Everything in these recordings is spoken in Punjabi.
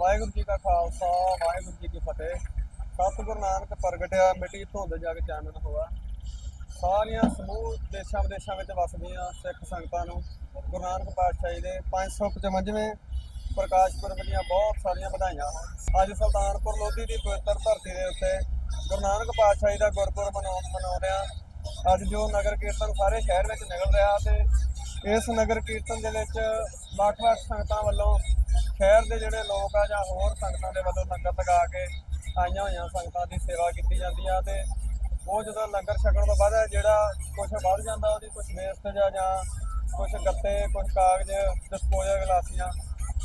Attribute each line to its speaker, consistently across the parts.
Speaker 1: ਵਾਹਿਗੁਰੂ ਜੀ ਕਾ ਖਾਲਸਾ, ਵਾਹਿਗੁਰੂ ਜੀ ਕੀ ਫਤਿਹ। ਸਤਿਗੁਰੂ ਨਾਨਕ ਪ੍ਰਗਟਿਆ ਮਿੱਟੀ ਧੁੰਦ ਜਗ ਚਾਨਣ ਹੋਆ। ਸਾਰੀਆਂ ਸਮੂਹ ਦੇਸ਼ਾਂ ਵਿਦੇਸ਼ਾਂ ਵਿੱਚ ਵਸਦੀਆਂ ਸਿੱਖ ਸੰਗਤਾਂ ਨੂੰ। ਗੁਰੂ ਨਾਨਕ ਪਾਤਸ਼ਾਹ ਜੀ ਦੇ 555ਵੇਂ ਪ੍ਰਕਾਸ਼ ਪੁਰਬ ਦੀਆਂ ਬਹੁਤ ਸਾਰੀਆਂ ਵਧਾਈਆਂ ਅੱਜ ਸੁਲਤਾਨਪੁਰ ਲੋਧੀ ਦੀ ਪਵਿੱਤਰ ਧਰਤੀ ਦੇ ਉੱਤੇ ਗੁਰੂ ਨਾਨਕ ਪਾਤਸ਼ਾਹ ਜੀ ਦਾ ਗੁਰਪੁਰਬ ਮਨਾਉਣ ਮਨਾਉਂਦਿਆਂ ਅੱਜ ਜੋ ਨਗਰ ਕੀਰਤਨ ਸਾਰੇ ਸ਼ਹਿਰ ਵਿੱਚ ਨਿਕਲ ਰਿਹਾ ਤੇ ਇਸ ਨਗਰ ਕੀਰਤਨ ਦੇ ਵਿੱਚ ਵੱਖ-ਵੱਖ ਸੰਗਤਾਂ ਵੱਲੋਂ ਸ਼ਹਿਰ ਦੇ ਜਿਹੜੇ ਲੋਕ ਆ ਜਾਂ ਹੋਰ ਸੰਗਤਾਂ ਦੇ ਵੱਲੋਂ ਲੰਗਰ ਲਗਾ ਕੇ ਆਈਆਂ ਹੋਈਆਂ ਸੰਗਤਾਂ ਦੀ ਸੇਵਾ ਕੀਤੀ ਜਾਂਦੀ ਆ ਤੇ ਉਹ ਜਦੋਂ ਲੰਗਰ ਛਕਣ ਤੋਂ ਬਾਅਦ ਜਿਹੜਾ ਕੁਝ ਵੱਧ ਜਾਂਦਾ ਉਹਦੀ ਕੁਝ ਵੇਸਟ ਆ ਜਾਂ ਕੁਝ ਗੱਤੇ ਕੁਝ ਕਾਗਜ਼ ਡਿਸਪੋਜ਼ਲ ਗਲਾਸੀਆਂ,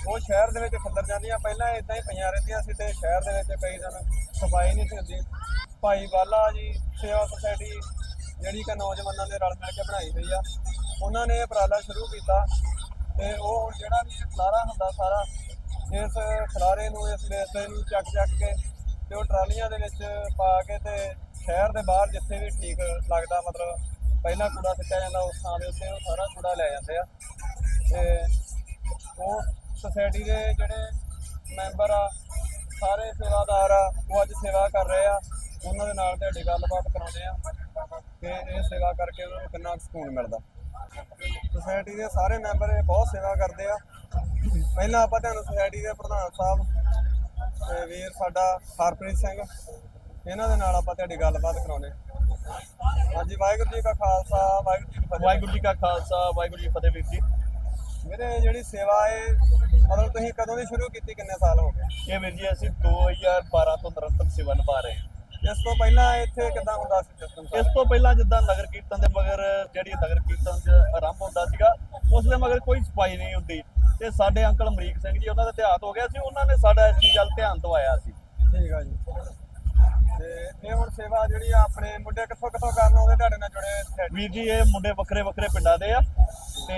Speaker 1: ਉਹ ਸ਼ਹਿਰ ਦੇ ਵਿੱਚ ਖੱਦਰ ਜਾਂਦੀਆਂ। ਪਹਿਲਾਂ ਇਦਾਂ ਹੀ ਪਈਆਂ ਰਹਿੰਦੀਆਂ ਸੀ ਤੇ ਸ਼ਹਿਰ ਦੇ ਵਿੱਚ ਕਈ ਦਿਨ ਸਫ਼ਾਈ ਨਹੀਂ ਸੀ ਹੁੰਦੀ। ਭਾਈ ਵਾਲਾ ਜੀ, ਸੇਵਾ ਸੁਸਾਇਟੀ, ਜਿਹੜੀ ਕਿ ਨੌਜਵਾਨਾਂ ਨੇ ਰਲ ਮਿਲ ਕੇ ਬਣਾਈ ਹੋਈ ਆ, ਉਹਨਾਂ ਨੇ ਇਹ ਉਪਰਾਲਾ ਸ਼ੁਰੂ ਕੀਤਾ। ਤੇ ਉਹ ਜਿਹੜਾ ਵੀ ਇਹ ਖਲਾਰਾ ਹੁੰਦਾ ਸਾਰਾ ਇਸ ਖਲਾਰੇ ਨੂੰ ਇਸ ਵੇਸਤੇ ਨੂੰ ਚੱਕ ਚੱਕ ਕੇ ਤੇ ਉਹ ਟਰਾਲੀਆਂ ਦੇ ਵਿੱਚ ਪਾ ਕੇ ਤੇ ਸ਼ਹਿਰ ਦੇ ਬਾਹਰ ਜਿੱਥੇ ਵੀ ਠੀਕ ਲੱਗਦਾ, ਮਤਲਬ ਪਹਿਲਾਂ ਕੂੜਾ ਸਿੱਟਿਆ ਜਾਂਦਾ, ਉਸ ਥਾਂ ਦੇ ਉੱਤੇ ਉਹ ਸਾਰਾ ਕੂੜਾ ਲੈ ਜਾਂਦੇ ਆ। ਤੇ ਉਹ ਸੁਸਾਇਟੀ ਦੇ ਜਿਹੜੇ ਮੈਂਬਰ ਆ, ਸਾਰੇ ਸੇਵਾਦਾਰ ਆ, ਉਹ ਅੱਜ ਸੇਵਾ ਕਰ ਰਹੇ ਆ। ਉਹਨਾਂ ਦੇ ਨਾਲ ਤੁਹਾਡੀ ਗੱਲਬਾਤ ਕਰਾਉਂਦੇ ਆ। ਕਿ ਇਹ ਸੇਵਾ ਕਰਕੇ ਉਹਨਾਂ ਨੂੰ ਕਿੰਨਾ ਕੁ ਸਕੂਨ ਮਿਲਦਾ। ਸੁਸਾਇਟੀ ਦੇ ਸਾਰੇ ਮੈਂਬਰ ਬਹੁਤ ਸੇਵਾ ਕਰਦੇ ਆ। ਪਹਿਲਾਂ ਆਪਾਂ ਤੁਹਾਨੂੰ ਸੁਸਾਇਟੀ ਦੇ ਪ੍ਰਧਾਨ ਸਾਹਿਬ ਤੇ ਵੀਰ ਸਾਡਾ ਹਰਪ੍ਰੀਤ ਸਿੰਘ ਇਹਨਾਂ ਦੇ ਨਾਲ ਆਪਾਂ ਤੁਹਾਡੀ ਗੱਲਬਾਤ ਕਰਾਉਣੇ ਹਾਂਜੀ ਵਾਹਿਗੁਰੂ ਜੀ ਕਾ ਖਾਲਸਾ ਵਾਹਿਗੁਰੂ ਜੀ ਕੀ ਫਤਿਹ।
Speaker 2: ਵਾਹਿਗੁਰੂ ਜੀ ਕਾ ਖਾਲਸਾ ਵਾਹਿਗੁਰੂ ਜੀ ਫਤਿਹ ਵੀਰ ਜੀ।
Speaker 1: ਵੀਰੇ ਜਿਹੜੀ ਸੇਵਾ ਹੈ ਮਤਲਬ ਤੁਸੀਂ ਕਦੋਂ ਦੀ ਸ਼ੁਰੂ ਕੀਤੀ? ਕਿੰਨੇ ਸਾਲ ਹੋ ਗਏ?
Speaker 2: ਇਹ ਵੀਰ ਜੀ ਅਸੀਂ 2012 ਤੋਂ ਨਿਰੰਤਰ ਸੇਵਾ ਨਿਭਾ ਰਹੇ ਹਾਂ।
Speaker 1: ਇਸ ਤੋਂ ਪਹਿਲਾਂ ਇੱਥੇ ਕਿੱਦਾਂ ਹੁੰਦਾ ਸੀ ਸਿਸਟਮ
Speaker 2: ਇਸ ਤੋਂ ਪਹਿਲਾਂ ਜਿੱਦਾਂ ਨਗਰ ਕੀਰਤਨ ਦੇ ਮਗਰ ਜਿਹੜੀ ਨਗਰ ਕੀਰਤਨ ਚ ਆਰੰਭ ਹੁੰਦਾ ਸੀਗਾ ਉਸ ਦੇ ਮਗਰ ਕੋਈ ਸਫ਼ਾਈ ਨਹੀਂ ਹੁੰਦੀ। ਤੇ ਸਾਡੇ ਅੰਕਲ ਅਮਰੀਕ ਸਿੰਘ ਜੀ ਉਹਨਾਂ ਦਾ ਧਿਆਨ ਹੋ ਗਿਆ ਸੀ ਉਹਨਾਂ ਨੇ ਸਾਡਾ ਇਸ ਚੀਜ਼ ਵੱਲ ਧਿਆਨ ਦਵਾਇਆ ਸੀ।
Speaker 1: ਠੀਕ ਆ ਜੀ। ਤੇ ਇਹ ਹੁਣ ਸੇਵਾ ਜਿਹੜੀ ਆ ਆਪਣੇ ਮੁੰਡੇ ਕਿੱਥੋਂ ਕਿੱਥੋਂ ਕਰਨ ਆਉਂਦੇ ਤੁਹਾਡੇ ਨਾਲ ਜੁੜੇ
Speaker 2: ਵੀਰ ਜੀ ਇਹ ਮੁੰਡੇ ਵੱਖਰੇ ਵੱਖਰੇ ਪਿੰਡਾਂ ਦੇ ਆ ਤੇ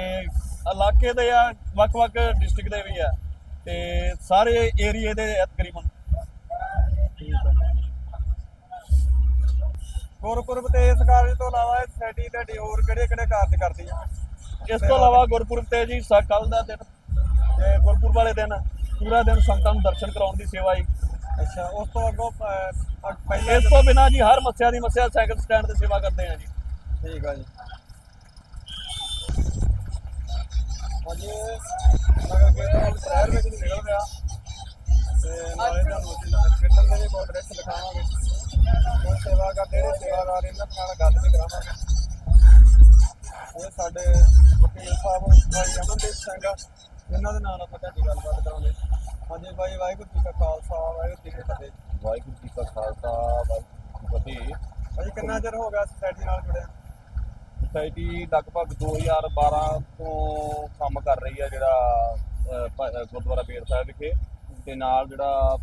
Speaker 2: ਇਲਾਕੇ ਦੇ ਆ ਵੱਖ-ਵੱਖ ਡਿਸਟ੍ਰਿਕਟ ਦੇ ਵੀ ਆ। ਤੇ ਸਾਰੇ ਏਰੀਏ ਦੇ ਤਕਰੀਬਨ।
Speaker 1: ਗੁਰਪੁਰਬ ਤੇ ਇਸ ਕਾਰਜ ਤੋਂ ਇਲਾਵਾ ਇਹ ਸੋਸਾਇਟੀ ਤੁਹਾਡੀ ਹੋਰ ਕਿਹੜੇ ਕਿਹੜੇ ਕਾਰਜ ਕਰਦੀ ਆ?
Speaker 2: ਇਸ ਤੋਂ ਇਲਾਵਾ ਗੁਰਪੁਰਬ ਤੇ ਜੀ ਕੱਲ ਦਾ ਦਿਨ ਤੇ ਗੁਰਪੁਰਬ ਵਾਲੇ ਦਿਨ ਪੂਰਾ ਦਿਨ ਸੰਗਤਾਂ ਨੂੰ ਦਰਸ਼ਨ ਕਰਾਉਣ ਦੀ ਸੇਵਾ ਜੀ।
Speaker 1: ਅੱਛਾ ਉਸ ਤੋਂ ਅੱਗੋਂ ਪਹਿਲੇ
Speaker 2: ਇਸ ਤੋਂ ਬਿਨਾ ਜੀ ਹਰ ਮੱਸਿਆ ਦੀ ਮੱਸਿਆ ਸਾਈਕਲ ਸਟੈਂਡ ਤੇ ਸੇਵਾ ਕਰਦੇ ਆ ਜੀ।
Speaker 1: ਠੀਕ ਆ ਜੀ। ਹਾਂਜੀ ਨਗਰ ਕੀਰਤਨ ਸ਼ਹਿਰ ਵਿੱਚ ਨੂੰ ਨਿਕਲ ਰਿਹਾ ਤੇ ਨਾਲੇ ਤੁਹਾਨੂੰ ਨਗਰ ਕੀਰਤਨ ਦੇ ਵੀ ਬਹੁਤ ਡਰੈਸ ਦਿਖਾਵਾਂਗੇ। ਕੋਈ ਸੇਵਾ ਕਰਦੇ ਨੇ ਸੇਵਾਦਾਰ ਇਹਨਾਂ ਨਾਲ ਗੱਲ ਵੀ ਕਰਾਵਾਂਗੇ ਇਹ ਸਾਡੇ ਵਕੀਲ ਸਾਹਿਬ ਭਾਈ ਅਮਨਦੀਪ ਸਿੰਘ ਇਹਨਾਂ ਦੇ ਨਾਲ ਆਪਾਂ ਤੁਹਾਡੀ ਗੱਲਬਾਤ ਕਰਾਉਂਦੇ ਹਾਂਜੀ ਭਾਈ ਵਾਹਿਗੁਰੂ ਜੀ ਕਾ ਖਾਲਸਾ ਵਾਹਿਗੁਰੂ ਜੀ ਕੀ ਫਤਿਹ।
Speaker 2: ਵਾਹਿਗੁਰੂ ਜੀ ਕਾ ਖਾਲਸਾ ਵਾਹਿਗੁਰੂ ਜੀ ਕੀ ਫਤਿਹ
Speaker 1: ਭਾਈ ਕਿੰਨਾ ਚਿਰ ਹੋ ਗਿਆ ਸੋਸਾਇਟੀ ਨਾਲ ਜੁੜਿਆ?
Speaker 2: ਸੁਸਾਇਟੀ ਲਗਭਗ 2012 ਤੋਂ ਕੰਮ ਕਰ ਰਹੀ ਹੈ ਜਿਹੜਾ ਗੁਰਦੁਆਰਾ ਬੇਰ ਸਾਹਿਬ ਵਿਖੇ। ਤੇ ਨਾਲ ਜਿਹੜਾ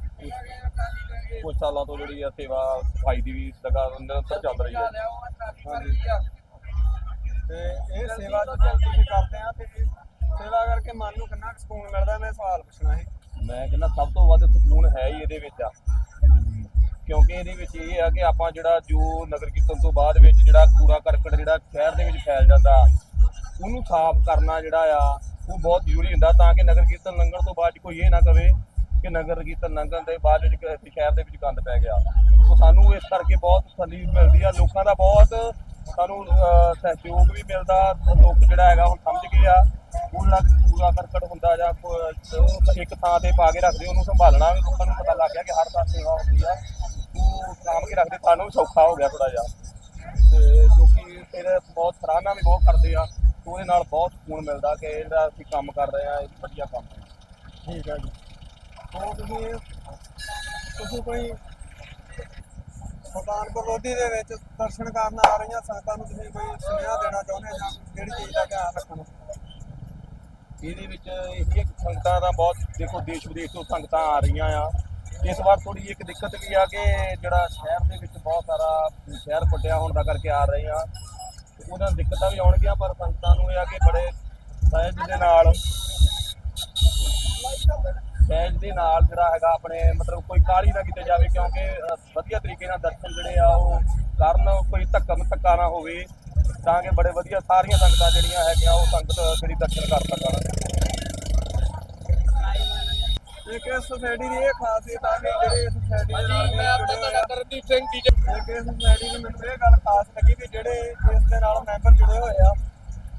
Speaker 2: ਕੁਝ ਸਾਲਾਂ ਤੋਂ ਜਿਹੜੀ ਆ ਸੇਵਾ ਸਫ਼ਾਈ ਦੀ ਵੀ ਲਗਾਤਾਰ ਨਿਰੰਤਰ ਚੱਲ ਰਹੀ ਹੈ
Speaker 1: ਤੇ ਇਹ ਸੇਵਾ ਜਦੋਂ ਤੁਸੀਂ ਕਰਦੇ ਆ ਤੇ ਇਹ ਸੇਵਾ ਕਰਕੇ ਮਨ ਨੂੰ ਕਿੰਨਾ ਕੁ ਸਕੂਨ ਮਿਲਦਾ ਮੈਂ ਸਵਾਲ ਪੁੱਛਣਾ ਸੀ।
Speaker 2: ਮੈਂ ਕਹਿੰਦਾ ਸਭ ਤੋਂ ਵੱਧ ਸਕੂਨ ਹੈ ਹੀ ਇਹਦੇ ਵਿੱਚ ਆ। ਕਿਉਂਕਿ ਇਹਦੇ ਵਿੱਚ ਇਹ ਆ ਕਿ ਆਪਾਂ ਜਿਹੜਾ ਜੋ ਨਗਰ ਕੀਰਤਨ ਤੋਂ ਬਾਅਦ ਵਿੱਚ ਜਿਹੜਾ ਕੂੜਾ ਕਰਕਟ ਜਿਹੜਾ ਸ਼ਹਿਰ ਦੇ ਵਿੱਚ ਫੈਲ ਜਾਂਦਾ ਉਹਨੂੰ ਸਾਫ਼ ਕਰਨਾ ਜਿਹੜਾ ਆ ਉਹ ਬਹੁਤ ਜ਼ਰੂਰੀ ਹੁੰਦਾ ਤਾਂ ਕਿ ਨਗਰ ਕੀਰਤਨ ਲੰਘਣ ਤੋਂ ਬਾਅਦ ਕੋਈ ਇਹ ਨਾ ਕਵੇ ਕਿ ਨਗਰ ਕੀਰਤਨ ਲੰਘਣ ਦੇ ਬਾਅਦ ਵਿੱਚ ਸ਼ਹਿਰ ਦੇ ਵਿੱਚ ਗੰਦ ਪੈ ਗਿਆ। ਸੋ ਸਾਨੂੰ ਇਸ ਕਰਕੇ ਬਹੁਤ ਤਸੱਲੀ ਮਿਲਦੀ ਆ। ਲੋਕਾਂ ਦਾ ਬਹੁਤ ਸਾਨੂੰ ਸਹਿਯੋਗ ਵੀ ਮਿਲਦਾ। ਲੋਕ ਜਿਹੜਾ ਹੈਗਾ ਹੁਣ ਸਮਝ ਗਏ ਆ। ਉਹ ਜਿਹੜਾ ਕੂੜਾ ਕਰਕਟ ਹੁੰਦਾ ਜਾਂ ਇੱਕ ਥਾਂ ਤੇ ਪਾ ਕੇ ਰੱਖਦੇ ਉਹਨੂੰ ਸੰਭਾਲਣਾ ਵੀ ਲੋਕਾਂ ਨੂੰ ਪਤਾ ਲੱਗ ਗਿਆ ਕਿ ਹਰ ਥਾਂ ਸੇਵਾ ਹੁੰਦੀ ਆ। ਉਹ ਸਾਂਭ ਕੇ ਰੱਖਦੇ, ਸਾਨੂੰ ਵੀ ਸੌਖਾ ਹੋ ਗਿਆ ਥੋੜਾ ਜਿਹਾ। ਤੇ ਕਿਉਂਕਿ ਫਿਰ ਬਹੁਤ ਸਰਾਹਨਾ ਵੀ ਬਹੁਤ ਕਰਦੇ ਆ। ਉਹਦੇ ਨਾਲ ਬਹੁਤ ਸਕੂਨ ਮਿਲਦਾ ਕਿ ਜਿਹੜਾ ਅਸੀਂ ਕੰਮ ਕਰ ਰਹੇ ਆ, ਇਹ ਵਧੀਆ ਕੰਮ ਹੈ।
Speaker 1: ਠੀਕ ਹੈ ਜੀ। ਤੋਂ ਤੁਸੀਂ ਤੁਸੀਂ ਕੋਈ ਸੁਲਤਾਨਪੁਰ ਲੋਧੀ ਦੇ ਵਿੱਚ ਦਰਸ਼ਨ ਕਰਨ ਆ ਰਹੀਆਂ ਸੰਗਤਾਂ ਨੂੰ ਤੁਸੀਂ ਕੋਈ ਸੁਨੇਹਾ ਦੇਣਾ ਚਾਹੁੰਦੇ ਜਾਂ ਕਿਹੜੀ ਚੀਜ਼ ਦਾ ਧਿਆਨ ਰੱਖਣਾ?
Speaker 2: ਇਹਦੇ ਵਿੱਚ ਇਹ ਇੱਕ ਸੰਗਤਾਂ ਦਾ ਬਹੁਤ, ਦੇਖੋ ਦੇਸ਼ ਵਿਦੇਸ਼ ਤੋਂ ਸੰਗਤਾਂ ਆ ਰਹੀਆਂ ਆ। ਇਸ ਵਾਰ ਥੋੜੀ ਇੱਕ ਦਿੱਕਤ ਵੀ ਆ ਕਿ ਜਿਹੜਾ ਸ਼ਹਿਰ ਦੇ ਵਿੱਚ ਬਹੁਤ ਸਾਰਾ ਸ਼ਹਿਰ ਫੁੱਟਿਆ ਹੋਣ ਦਾ ਕਰਕੇ ਆ ਰਹੇ ਆ। ਤੇ ਉਹਨਾਂ ਦਿੱਕਤਾਂ ਵੀ ਆਉਣਗੀਆਂ, ਪਰ ਸੰਗਤਾਂ ਨੂੰ ਇਹ ਆ ਕਿ ਬੜੇ ਸਹਿਜ ਦੇ ਨਾਲ ਸਹਿਜ ਦੇ ਨਾਲ ਜਿਹੜਾ ਹੈਗਾ ਆਪਣੇ ਮਤਲਬ ਕੋਈ ਕਾਲੀ ਨਾ ਕਿਤੇ ਜਾਵੇ ਕਿਉਂਕਿ ਵਧੀਆ ਤਰੀਕੇ ਨਾਲ ਦਰਸ਼ਨ ਜਿਹੜੇ ਆ ਉਹ ਕਰਨ ਕੋਈ ਧੱਕਾ ਧੱਕਾ ਨਾ ਹੋਵੇ ਤਾਂ ਕਿ ਬੜੇ ਵਧੀਆ ਸਾਰੀਆਂ ਸੰਗਤਾਂ ਜਿਹੜੀਆਂ ਹੈਗੀਆਂ ਉਹ ਸੰਗਤ ਜਿਹੜੀ ਦਰਸ਼ਨ ਕਰ ਸਕਣ।
Speaker 1: ਇੱਕ ਸੁਸਾਇਟੀ ਦੀ ਇਹ ਖਾਸੀਅਤ ਆ ਕਿ ਜਿਹੜੇ ਸੁਸਾਇਟੀ ਦੇ ਨਾਲ
Speaker 2: ਮੈਂ ਕਰਨਦੀਪ ਸਿੰਘ ਡੀਜੇ
Speaker 1: ਇੱਕ ਸੁਸਾਇਟੀ ਦੀ ਮੈਨੂੰ ਇਹ ਗੱਲ ਖਾਸ ਲੱਗੀ ਵੀ ਜਿਹੜੇ ਇਸ ਦੇ ਨਾਲ ਮੈਂਬਰ ਜੁੜੇ ਹੋਏ ਆ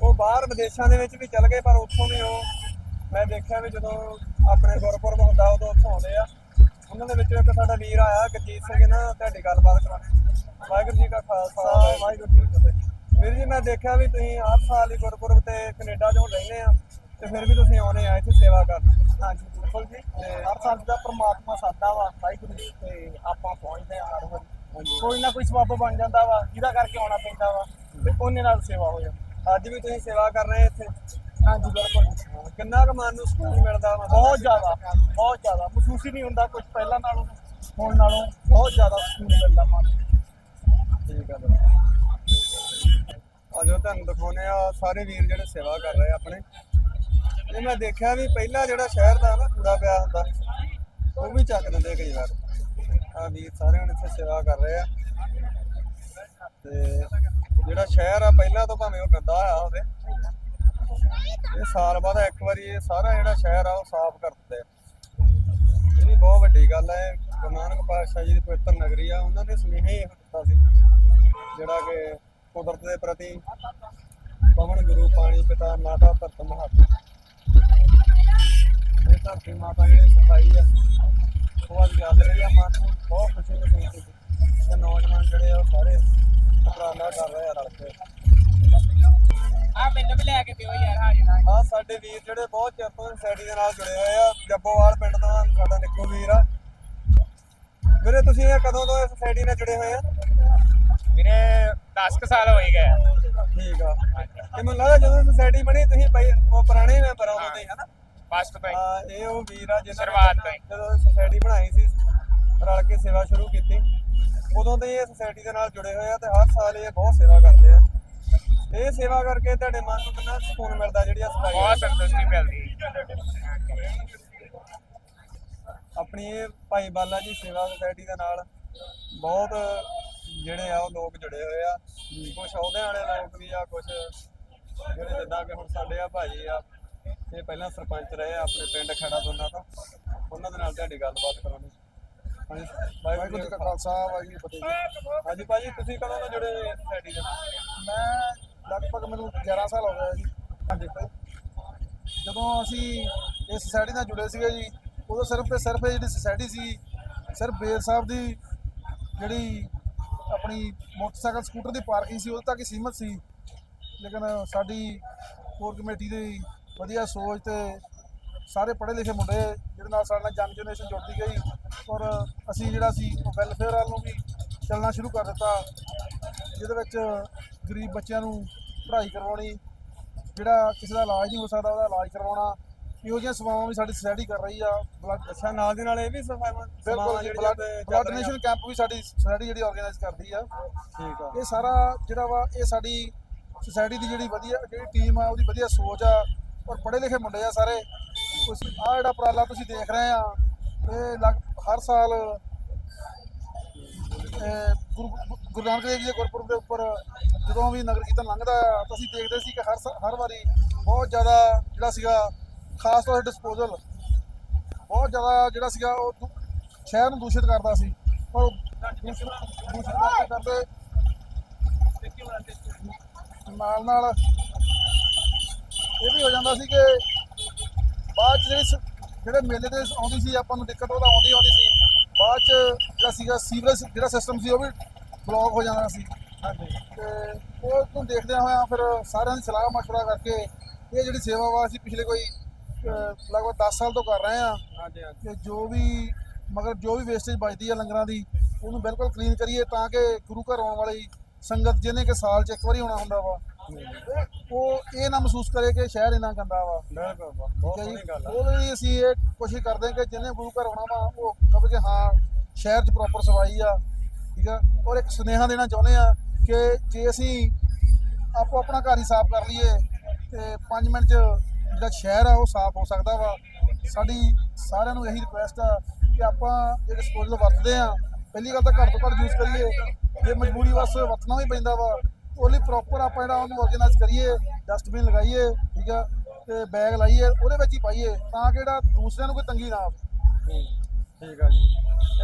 Speaker 1: ਉਹ ਬਾਹਰ ਵਿਦੇਸ਼ਾਂ ਦੇ ਵਿੱਚ ਵੀ ਚਲ ਗਏ ਪਰ ਉੱਥੋਂ ਵੀ ਉਹ ਮੈਂ ਦੇਖਿਆ ਵੀ ਜਦੋਂ ਆਪਣੇ ਗੁਰਪੁਰਬ ਹੁੰਦਾ ਉਦੋਂ ਉੱਥੋਂ ਆਉਂਦੇ ਆ। ਉਹਨਾਂ ਦੇ ਵਿੱਚੋਂ ਇੱਕ ਸਾਡਾ ਵੀਰ ਆਇਆ ਗਰਜੀਤ ਸਿੰਘ ਨਾ ਤੁਹਾਡੀ ਗੱਲਬਾਤ ਕਰਾਉਣੀ ਵਾਹਿਗੁਰੂ ਜੀ ਕਾ ਖਾਲਸਾ ਵਾਹਿਗੁਰੂ ਜੀ ਕੀ ਫਤਿਹ। ਵੀਰ ਜੀ ਮੈਂ ਦੇਖਿਆ ਵੀ ਤੁਸੀਂ ਹਰ ਸਾਲ ਹੀ ਗੁਰਪੁਰਬ ਤੇ ਕੈਨੇਡਾ 'ਚ ਰਹਿੰਦੇ ਆ ਤੇ ਫਿਰ ਵੀ ਤੁਸੀਂ ਆਉਣੇ ਆ ਇੱਥੇ ਸੇਵਾ ਕਰਨ। ਹਾਂਜੀ ਬਿਲਕੁਲ ਜੀ। ਤੇ ਹਰ ਸਾਲ ਦਾ ਪ੍ਰਮਾਤਮਾ ਸਾਡਾ ਵਾ ਵਾਹਿਗੁਰੂ ਜੀ ਤੇ ਆਪਾਂ ਪਹੁੰਚਦੇ ਆ ਹਰ ਵਾਰੀ। ਕੋਈ ਨਾ ਕੋਈ ਸਬੱਬ ਬਣ ਜਾਂਦਾ ਵਾ ਜਿਹਦਾ ਕਰਕੇ ਆਉਣਾ ਪੈਂਦਾ ਵਾ ਤੇ ਉਹਨੇ ਨਾਲ ਸੇਵਾ ਹੋ ਜਾਂਦੀ। ਅੱਜ ਵੀ ਤੁਸੀਂ ਸੇਵਾ ਕਰ ਰਹੇ ਇੱਥੇ? ਹਾਂਜੀ ਬਿਲਕੁਲ। ਕਿੰਨਾ ਕੁ ਮਨ ਨੂੰ ਸਕੂਨ ਮਿਲਦਾ ਵਾ ਬਹੁਤ ਜ਼ਿਆਦਾ ਬਹੁਤ ਜ਼ਿਆਦਾ। ਮਹਿਸੂਸ ਹੀ ਨਹੀਂ ਹੁੰਦਾ ਕੁਝ ਪਹਿਲਾਂ ਨਾਲੋਂ ਹੁਣ ਨਾਲੋਂ ਬਹੁਤ ਜ਼ਿਆਦਾ ਸਕੂਨ ਮਿਲਦਾ ਮਨ ਠੀਕ ਆ ਅਜੋ ਤੁਹਾਨੂੰ ਦਿਖਾਉਨੇ ਆ ਸਾਰੇ ਵੀਰ ਜਿਹੜੇ ਸੇਵਾ ਕਰ ਰਹੇ ਆਪਣੇ। ਇਹ ਮੈਂ ਦੇਖਿਆ ਵੀ ਪਹਿਲਾਂ ਜਿਹੜਾ ਸ਼ਹਿਰ ਦਾ ਨਾ ਕੂੜਾ ਪਿਆ ਹੁੰਦਾ ਉਹ ਵੀ ਚੱਕ ਦਿੰਦੇ ਕਈ ਵਾਰ। ਆ ਵੀਰ ਸਾਰੇ ਹੁਣ ਇੱਥੇ ਸੇਵਾ ਕਰ ਰਹੇ ਆ। ਤੇ ਜਿਹੜਾ ਸ਼ਹਿਰ ਆ ਪਹਿਲਾਂ ਤੋਂ ਭਾਵੇਂ ਉਹ ਗੰਦਾ ਹੋਇਆ ਹੋਵੇ ਇਹ ਸਾਲ ਬਾਅਦ ਇੱਕ ਵਾਰੀ ਇਹ ਸਾਰਾ ਜਿਹੜਾ ਸ਼ਹਿਰ ਆ ਉਹ ਸਾਫ਼ ਕਰ ਦਿੰਦੇ ਆ ਇਹ ਵੀ ਬਹੁਤ ਵੱਡੀ ਗੱਲ ਹੈ। ਗੁਰੂ ਨਾਨਕ ਪਾਤਸ਼ਾਹ ਜੀ ਦੀ ਪਵਿੱਤਰ ਨਗਰੀ ਆ, ਉਹਨਾਂ ਨੇ ਸੁਨੇਹਾ ਦਿੱਤਾ ਸੀ, ਜਿਹੜਾ ਕਿ ਕੁਦਰਤ ਦੇ ਪ੍ਰਤੀ ਪਵਨ ਗੁਰੂ ਪਾਣੀ ਪਿਤਾ ਮਾਤਾ ਧਰਤ ਮਹਤ ਇਹ ਧਰਤੀ ਮਾਤਾ ਜਿਹੜੀ ਸਫ਼ਾਈ ਆ, ਉਹ ਅੱਜ ਗੱਲ ਰਹੀ ਆ, ਮਨ ਨੂੰ ਬਹੁਤ ਖੁਸ਼ੀ ਮਹਿਸੂਸ ਹੋਈ। ਤੇ ਨੌਜਵਾਨ ਜਿਹੜੇ ਆ, ਉਹ ਸਾਰੇ ਉਪਰਾਲਾ ਕਰ ਰਹੇ ਆ ਰਲ ਕੇ।
Speaker 3: ਆ ਮੈਨੂੰ ਵੀ ਲੈ ਕੇ ਦਿਓ ਯਾਰ ਹਾਜ਼ਰ
Speaker 1: ਆ ਸਾਡੇ ਵੀਰ ਜਿਹੜੇ ਬਹੁਤ ਚਿਰ ਤੋਂ ਸੋਸਾਇਟੀ ਦੇ ਨਾਲ ਜੁੜੇ ਹੋਏ ਆ। ਜੱਬੋਵਾਲ ਪਿੰਡ ਤੋਂ ਸਾਡਾ ਨਿੱਕੂ ਵੀਰ ਆ। ਵੀਰੇ ਤੁਸੀਂ ਇਹ ਕਦੋਂ ਤੋਂ ਇਸ ਸੋਸਾਇਟੀ ਨਾਲ ਜੁੜੇ ਹੋਏ ਆ?
Speaker 3: ਵੀਰੇ 10 ਕੁ ਸਾਲ ਹੋਏ ਗਏ
Speaker 1: ਠੀਕ ਆ। ਤੇ ਮੈਨੂੰ ਲੱਗਦਾ ਜਦੋਂ ਸੋਸਾਇਟੀ ਬਣੀ ਤੁਸੀਂ ਉਹ ਪੁਰਾਣੇ ਮੈਂਬਰ ਆ ਉਦੋਂ ਦੇ ਹਨਾ?
Speaker 3: ਫਸਟ ਤੋਂ ਹੀ
Speaker 1: ਆ ਇਹ ਉਹ ਵੀਰ ਆ ਜਿਹਨਾਂ ਨੇ
Speaker 3: ਸ਼ੁਰੂਆਤ ਤੋਂ ਹੀ।
Speaker 1: ਜਦੋਂ ਸੋਸਾਇਟੀ ਬਣਾਈ ਸੀ ਰਲ ਕੇ ਸੇਵਾ ਸ਼ੁਰੂ ਕੀਤੀ ਉਦੋਂ ਤੋਂ ਹੀ ਇਹ ਸੋਸਾਇਟੀ ਦੇ ਨਾਲ ਜੁੜੇ ਹੋਏ ਆ ਤੇ ਹਰ ਸਾਲ ਇਹ ਬਹੁਤ ਸੇਵਾ ਕਰਦੇ ਆ। ਇਹ ਸੇਵਾ ਕਰਕੇ ਤੁਹਾਡੇ ਮਨ ਨੂੰ ਕਿੰਨਾ ਸਕੂਨ ਮਿਲਦਾ ਜਿਹੜੀ ਆ ਸਫ਼ਾਈ
Speaker 3: ਬਹੁਤ ਸੰਤੁਸ਼ਟੀ ਮਿਲਦੀ।
Speaker 1: ਆਪਣੀ ਇਹ ਭਾਈ ਬਾਲਾ ਜੀ ਸੇਵਾ ਸੁਸਾਇਟੀ ਦੇ ਨਾਲ ਬਹੁਤ ਜਿਹੜੇ ਆ ਉਹ ਲੋਕ ਜੁੜੇ ਹੋਏ ਆ। ਕੁਝ ਅਹੁਦੇ ਵਾਲੇ ਲੋਕ ਵੀ ਆ ਕੁਝ ਜਿਹੜੇ ਜਿੱਦਾਂ ਕਿ ਹੁਣ ਸਾਡੇ ਆ ਭਾਜੀ ਆ ਇਹ ਪਹਿਲਾਂ ਸਰਪੰਚ ਰਹੇ ਆ ਆਪਣੇ ਪਿੰਡ ਖੜਾ ਦੋਨਾ ਤੋਂ। ਉਹਨਾਂ ਦੇ ਨਾਲ ਤੁਹਾਡੀ ਗੱਲਬਾਤ ਕਰਾਉਣੀ ਹਾਂਜੀ ਵਾਹਿਗੁਰੂ ਜੀ ਕਾ ਖਾਲਸਾ ਵਾਹਿਗੁਰੂ ਜੀ ਕੀ ਫਤਿਹ ਹਾਂਜੀ ਭਾਜੀ ਤੁਸੀਂ ਕਦੋਂ ਤੋਂ ਜੁੜੇ ਸੁਸਾਇਟੀ ਦੇ ਨਾਲ?
Speaker 4: ਮੈਂ ਲਗਭਗ ਮੈਨੂੰ 11 ਸਾਲ ਹੋ ਗਏ ਆ ਜੀ।
Speaker 1: ਹਾਂਜੀ।
Speaker 4: ਜਦੋਂ ਅਸੀਂ ਇਸ ਸੁਸਾਇਟੀ ਨਾਲ ਜੁੜੇ ਸੀਗੇ ਜੀ ਉਦੋਂ ਸਿਰਫ ਤੇ ਸਿਰਫ ਇਹ ਜਿਹੜੀ ਸੁਸਾਇਟੀ ਸੀ ਸਿਰਫ ਬੇਰ ਸਾਹਿਬ ਦੀ ਜਿਹੜੀ ਆਪਣੀ ਮੋਟਰਸਾਈਕਲ ਸਕੂਟਰ ਦੀ ਪਾਰਕਿੰਗ ਸੀ ਉਦੋਂ ਤੱਕ ਹੀ ਸੀਮਤ ਸੀ। ਲੇਕਿਨ ਸਾਡੀ ਕੋਰ ਕਮੇਟੀ ਦੀ ਵਧੀਆ ਸੋਚ ਤੇ ਸਾਰੇ ਪੜ੍ਹੇ ਲਿਖੇ ਮੁੰਡੇ ਜਿਹਦੇ ਨਾਲ ਸਾਡੇ ਨਾਲ ਯੰਗ ਜਨਰੇਸ਼ਨ ਜੁੜਦੀ ਗਈ ਔਰ ਅਸੀਂ ਜਿਹੜਾ ਸੀ ਵੈਲਫੇਅਰ ਵੱਲ ਨੂੰ ਵੀ ਚੱਲਣਾ ਸ਼ੁਰੂ ਕਰ ਦਿੱਤਾ ਜਿਹਦੇ ਵਿੱਚ ਗਰੀਬ ਬੱਚਿਆਂ ਨੂੰ ਪੜ੍ਹਾਈ ਕਰਵਾਉਣੀ ਜਿਹੜਾ ਕਿਸੇ ਦਾ ਇਲਾਜ ਨਹੀਂ ਹੋ ਸਕਦਾ ਉਹਦਾ ਇਲਾਜ ਕਰਵਾਉਣਾ ਇਹੋ ਜਿਹੀਆਂ ਸੇਵਾਵਾਂ ਵੀ ਸਾਡੀ ਸੁਸਾਇਟੀ ਕਰ ਰਹੀ ਆ। ਬਲੱਡ
Speaker 1: ਅੱਛਾ ਨਾਲ ਦੇ ਨਾਲ ਇਹ ਵੀ ਸਫਾਈਆਂ
Speaker 4: ਬਿਲਕੁਲ ਜੀ ਬਲੱਡ ਬਲੱਡ ਡੋਨੇਸ਼ਨ ਕੈਂਪ ਵੀ ਸਾਡੀ ਸੁਸਾਇਟੀ ਜਿਹੜੀ ਆਰਗੇਨਾਈਜ਼ ਕਰਦੀ ਆ।
Speaker 1: ਠੀਕ ਆ।
Speaker 4: ਇਹ ਸਾਰਾ ਜਿਹੜਾ ਵਾ ਇਹ ਸਾਡੀ ਸੁਸਾਇਟੀ ਦੀ ਜਿਹੜੀ ਵਧੀਆ ਜਿਹੜੀ ਟੀਮ ਆ ਉਹਦੀ ਵਧੀਆ ਸੋਚ ਆ ਔਰ ਪੜ੍ਹੇ ਲਿਖੇ ਮੁੰਡੇ ਆ ਸਾਰੇ। ਕੁਛ ਆ ਜਿਹੜਾ ਉਪਰਾਲਾ ਤੁਸੀਂ ਦੇਖ ਰਹੇ ਆ ਇਹ ਲਗ ਹਰ ਸਾਲ ਗੁਰੂ ਗੁਰੂ ਨਾਨਕ ਦੇਵ ਜੀ ਦੇ ਗੁਰਪੁਰਬ ਦੇ ਉੱਪਰ ਜਦੋਂ ਵੀ ਨਗਰ ਕੀਰਤਨ ਲੰਘਦਾ ਆ ਤਾਂ ਅਸੀਂ ਦੇਖਦੇ ਸੀ ਕਿ ਹਰ ਸ- ਹਰ ਵਾਰੀ ਬਹੁਤ ਜ਼ਿਆਦਾ ਜਿਹੜਾ ਸੀਗਾ, ਖਾਸ ਤੌਰ ਤੇ ਡਿਸਪੋਜ਼ਲ ਬਹੁਤ ਜ਼ਿਆਦਾ ਜਿਹੜਾ ਸੀਗਾ, ਉਹ ਦੂ- ਸ਼ਹਿਰ ਨੂੰ ਦੂਸ਼ਿਤ ਕਰਦਾ ਸੀ। ਪਰ ਉਹ ਦੂਸ਼ਿਤ ਦੂਸ਼ਿਤ ਕਰਦੇ ਕਰਦੇ। ਨਾਲ ਨਾਲ ਇਹ ਵੀ ਹੋ ਜਾਂਦਾ ਸੀ ਕਿ ਬਾਅਦ 'ਚ ਜਿਹੜੀ ਸ- ਜਿਹੜੇ ਮੇਲੇ ਦੇ ਆਉਂਦੀ ਸੀ, ਆਪਾਂ ਨੂੰ ਦਿੱਕਤ ਉਹਦਾ ਆਉਂਦੀ ਆਉਂਦੀ ਸੀ। ਬਾਅਦ ਚ ਜਿਹੜਾ ਸੀਗਾ ਸੀਵਰੇਜ ਜਿਹੜਾ ਸਿਸਟਮ ਸੀ ਉਹ ਵੀ ਬਲੌਕ ਹੋ ਜਾਣਾ ਸੀ।
Speaker 1: ਹਾਂਜੀ।
Speaker 4: ਤੇ ਉਹ ਨੂੰ ਦੇਖਦਿਆਂ ਹੋਇਆਂ ਫਿਰ ਸਾਰਿਆਂ ਦੀ ਸਲਾਹ ਮਸ਼ਵਰਾ ਕਰਕੇ ਇਹ ਜਿਹੜੀ ਸੇਵਾ ਵਾ ਅਸੀਂ ਪਿਛਲੇ ਕੋਈ ਲਗਭਗ 10 ਸਾਲ ਤੋਂ ਕਰ ਰਹੇ ਹਾਂ।
Speaker 1: ਹਾਂਜੀ
Speaker 4: ਕਿ ਜੋ ਵੀ ਮਗਰ ਜੋ ਵੀ ਵੇਸਟੇਜ ਬਚਦੀ ਹੈ ਲੰਗਰਾਂ ਦੀ ਉਹਨੂੰ ਬਿਲਕੁਲ ਕਲੀਨ ਕਰੀਏ ਤਾਂ ਕਿ ਗੁਰੂ ਘਰ ਆਉਣ ਵਾਲੀ ਸੰਗਤ ਜਿਹਨੇ ਕਿ ਸਾਲ 'ਚ ਇੱਕ ਵਾਰੀ ਆਉਣਾ ਹੁੰਦਾ ਵਾ। ਉਹ ਇਹ ਨਾ ਮਹਿਸੂਸ ਕਰੇ ਕਿ ਸ਼ਹਿਰ ਇੰਨਾ ਗੰਦਾ ਵਾ।
Speaker 1: ਬਿਲਕੁਲ ਬਹੁਤ ਸੋਹਣੀ
Speaker 4: ਜੀ?
Speaker 1: ਗੱਲ ਆ।
Speaker 4: ਉਹਦੇ ਲਈ ਅਸੀਂ ਇਹ ਕੋਸ਼ਿਸ਼ ਕਰਦੇ ਹਾਂ ਕਿ ਜਿਹਨੇ ਗੁਰੂ ਘਰ ਆਉਣਾ ਵਾ ਉਹ ਕਹੇ ਕਿ ਹਾਂ ਸ਼ਹਿਰ 'ਚ ਪ੍ਰੋਪਰ ਸਫ਼ਾਈ ਆ ਠੀਕ ਆ? ਔਰ ਇੱਕ ਸੁਨੇਹਾ ਦੇਣਾ ਚਾਹੁੰਦੇ ਆ ਕਿ ਜੇ ਅਸੀਂ ਆਪੋ ਆਪਣਾ ਘਰ ਹੀ ਸਾਫ਼ ਕਰ ਲਈਏ ਤੇ 5 ਮਿੰਟ 'ਚ ਜਿਹੜਾ ਸ਼ਹਿਰ ਆ ਉਹ ਸਾਫ਼ ਹੋ ਸਕਦਾ ਵਾ। ਸਾਡੀ ਸਾਰਿਆਂ ਨੂੰ ਇਹੀ ਰਿਕੁਐਸਟ ਆ ਕਿ ਆਪਾਂ ਜਿਹੜੇ ਡਿਸਪੋਜ਼ਲ ਵਰਤਦੇ ਆ ਪਹਿਲੀ ਗੱਲ ਤਾਂ ਘੱਟ ਤੋਂ ਘੱਟ ਯੂਜ਼ ਕਰੀਏ। ਜੇ ਮਜਬੂਰੀ ਵਾਸਤੇ ਵਰਤਣਾ ਵੀ ਪੈਂਦਾ ਵਾ ਉਹ ਲਈ ਪ੍ਰੋਪਰ ਆਪਾਂ ਜਿਹੜਾ ਉਹਨੂੰ ਆਰਗੇਨਾਈਜ਼ ਕਰੀਏ ਡਸਟਬਿਨ ਲਗਾਈਏ ਠੀਕ ਆ ਤੇ ਬੈਗ ਲਾਈਏ ਉਹਦੇ ਵਿੱਚ ਹੀ ਪਾਈਏ ਤਾਂ ਕਿ ਜਿਹੜਾ ਦੂਸਰਿਆਂ ਨੂੰ ਕੋਈ ਤੰਗੀ ਨਾ ਆਵੇ।
Speaker 1: ਠੀਕ ਆ ਜੀ।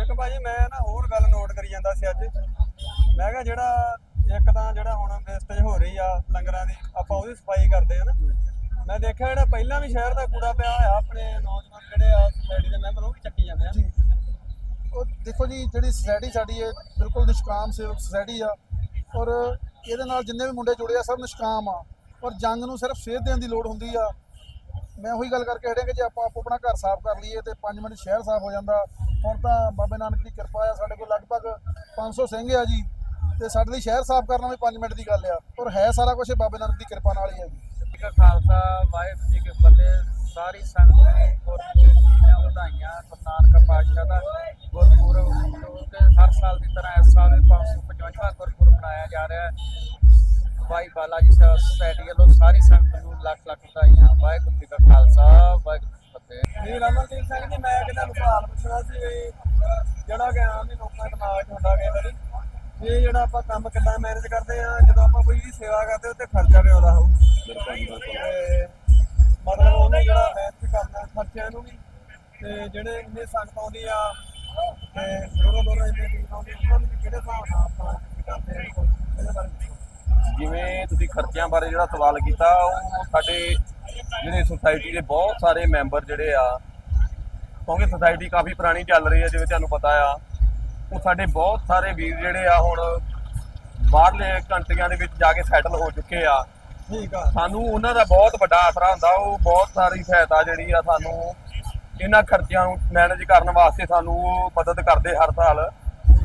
Speaker 1: ਇੱਕ ਭਾਜੀ ਮੈਂ ਨਾ ਹੋਰ ਗੱਲ ਨੋਟ ਕਰੀ ਜਾਂਦਾ ਸੀ ਅੱਜ। ਮੈਂ ਕਿਹਾ ਜਿਹੜਾ ਇੱਕ ਤਾਂ ਜਿਹੜਾ ਹੁਣ ਵੇਸਟੇਜ ਹੋ ਰਹੀ ਆ ਲੰਗਰਾਂ ਦੀ ਆਪਾਂ ਉਹਦੀ ਸਫ਼ਾਈ ਕਰਦੇ ਆ ਨਾ। ਮੈਂ ਦੇਖਿਆ ਜਿਹੜਾ ਪਹਿਲਾਂ ਵੀ ਸ਼ਹਿਰ ਦਾ ਕੂੜਾ ਪਿਆ ਹੋਇਆ ਆਪਣੇ ਨੌਜਵਾਨ ਜਿਹੜੇ ਆ ਸੋਸਾਇਟੀ ਦੇ ਮੈਂਬਰ ਉਹ ਵੀ ਚੱਕੀ ਜਾਂਦੇ ਆ।
Speaker 4: ਜੀ। ਉਹ ਦੇਖੋ ਜੀ ਜਿਹੜੀ ਸੁਸਾਇਟੀ ਸਾਡੀ ਹੈ ਬਿਲਕੁਲ ਨਿਸ਼ਕਾਮ ਸੇਵਕ ਸੁਸਾਇਟੀ ਆ। ਔਰ ਇਹਦੇ ਨਾਲ ਜਿੰਨੇ ਵੀ ਮੁੰਡੇ ਜੁੜੇ ਆ, ਸਭ ਨਿਸ਼ਕਾਮ ਆ। ਔਰ ਜੰਗ ਨੂੰ ਸਿਰਫ ਸੇਧ ਦੇਣ ਦੀ ਲੋੜ ਹੁੰਦੀ ਆ। ਮੈਂ ਉਹੀ ਗੱਲ ਕਰਕੇ ਹਟਿਆ ਕਿ ਜੇ ਆਪਾਂ ਆਪੋ ਆਪਣਾ ਘਰ ਸਾਫ਼ ਕਰ ਲਈਏ ਤੇ 5 ਮਿੰਟ ਸ਼ਹਿਰ ਸਾਫ਼ ਹੋ ਜਾਂਦਾ, ਹੁਣ ਤਾਂ ਬਾਬੇ ਨਾਨਕ ਦੀ ਕਿਰਪਾ ਆ, ਸਾਡੇ ਕੋਲ ਲਗਭਗ 500 ਸਿੰਘ ਆ ਜੀ, ਤੇ ਸਾਡੇ ਲਈ ਸ਼ਹਿਰ ਸਾਫ਼ ਕਰਨਾ ਵੀ 5 ਮਿੰਟ ਦੀ ਗੱਲ ਆ। ਔਰ ਹੈ ਸਾਰਾ ਕੁਝ ਬਾਬੇ ਨਾਨਕ ਦੀ ਕਿਰਪਾ ਨਾਲ ਹੀ ਆ ਜੀ।
Speaker 3: ਕਾ ਖਾਲਸਾ, ਵਾਹਿਗੁਰੂ ਜੀ ਕੀ ਫਤਿਹ। ਸਾਰੀ ਸੰਗਤ ਨੂੰ ਗੁਰਪੁਰਬ ਵਧਾਈਆਂ ਗੁਰੂ ਨਾਨਕ ਪਾਤਸ਼ਾਹ ਦਾ ਗੁਰਪੁਰਬ ਹਰ ਸਾਲ ਦੀ ਤਰ੍ਹਾਂ ਇਸ ਸਾਲ ਵੀ 555ਵਾਂ ਗੁਰਪੁਰਬ ਮਨਾਇਆ ਜਾ ਰਿਹਾ ਹੈ। ਭਾਈ ਬਾਲਾ ਜੀ ਸੁਸਾਇਟੀ ਵੱਲੋਂ ਸਾਰੀ ਸੰਗਤ ਨੂੰ ਲੱਖ ਲੱਖ ਵਧਾਈਆਂ। ਵਾਹਿਗੁਰੂ ਜੀ ਕਾ ਖਾਲਸਾ ਵਾਹਿਗੁਰੂ ਜੀ ਕੀ ਫਤਿਹ।
Speaker 1: ਜੀ ਰਮਨਦੀਪ ਸਿੰਘ ਜੀ ਮੈਂ ਕਿਹਦਾ ਨੂੰ ਸਵਾਲ ਪੁੱਛਣਾ ਸੀ ਵੀ ਜਿਹੜਾ ਕਿ ਆਮ ਹੀ ਲੋਕਾਂ ਦੇ ਦਿਮਾਗ 'ਚ ਹੁੰਦਾ ਕਈ ਵਾਰੀ ਇਹ ਜਿਹੜਾ ਆਪਾਂ ਕੰਮ ਕਿੱਦਾਂ ਮੈਨੇਜ ਕਰਦੇ ਆ ਜਦੋਂ ਆਪਾਂ ਕੋਈ ਵੀ ਸੇਵਾ ਕਰਦੇ ਉਹ ਤੇ ਖਰਚਾ ਵੀ ਆਉਂਦਾ ਹੋਊ। ਮਤਲਬ ਉਹਨੇ ਜਿਹੜਾ ਮੈਨੇਜ ਕਰਨਾ ਖਰਚਿਆਂ ਨੂੰ ਵੀ ਤੇ ਜਿਹੜੇ ਇੰਨੇ ਸੰਗਤ ਆਉਂਦੀ ਆ ਤੇ ਦੂਰੋਂ ਦੂਰੋਂ ਇੰਨੇ ਲੋਕ ਆਉਂਦੇ ਉਹਨਾਂ ਨੂੰ ਵੀ ਕਿਹੜੇ ਹਿਸਾਬ ਨਾਲ ਆਪਾਂ
Speaker 2: ਜਿਵੇਂ ਤੁਸੀਂ ਖਰਚਿਆਂ ਬਾਰੇ ਜਿਹੜਾ ਸਵਾਲ ਕੀਤਾ ਉਹ ਸਾਡੇ ਜਿਹੜੇ ਸੁਸਾਇਟੀ ਦੇ ਬਹੁਤ ਸਾਰੇ ਮੈਂਬਰ ਜਿਹੜੇ ਆ ਕਿਉਂਕਿ ਸੁਸਾਇਟੀ ਕਾਫੀ ਪੁਰਾਣੀ ਚੱਲ ਰਹੀ ਹੈ ਜਿਵੇਂ ਤੁਹਾਨੂੰ ਪਤਾ ਆ ਉਹ ਸਾਡੇ ਬਹੁਤ ਸਾਰੇ ਵੀਰ ਜਿਹੜੇ ਆ ਹੁਣ ਬਾਹਰਲੇ ਕੰਟਰੀਆਂ ਦੇ ਵਿੱਚ ਜਾ ਕੇ ਸੈਟਲ ਹੋ ਚੁੱਕੇ ਆ।
Speaker 1: ਠੀਕ ਆ।
Speaker 2: ਸਾਨੂੰ ਉਹਨਾਂ ਦਾ ਬਹੁਤ ਵੱਡਾ ਆਸਰਾ ਹੁੰਦਾ ਉਹ ਬਹੁਤ ਸਾਰੀ ਸਹਾਇਤਾ ਜਿਹੜੀ ਆ ਸਾਨੂੰ ਇਹਨਾਂ ਖਰਚਿਆਂ ਨੂੰ ਮੈਨੇਜ ਕਰਨ ਵਾਸਤੇ ਸਾਨੂੰ ਉਹ ਮਦਦ ਕਰਦੇ ਹਰ ਸਾਲ।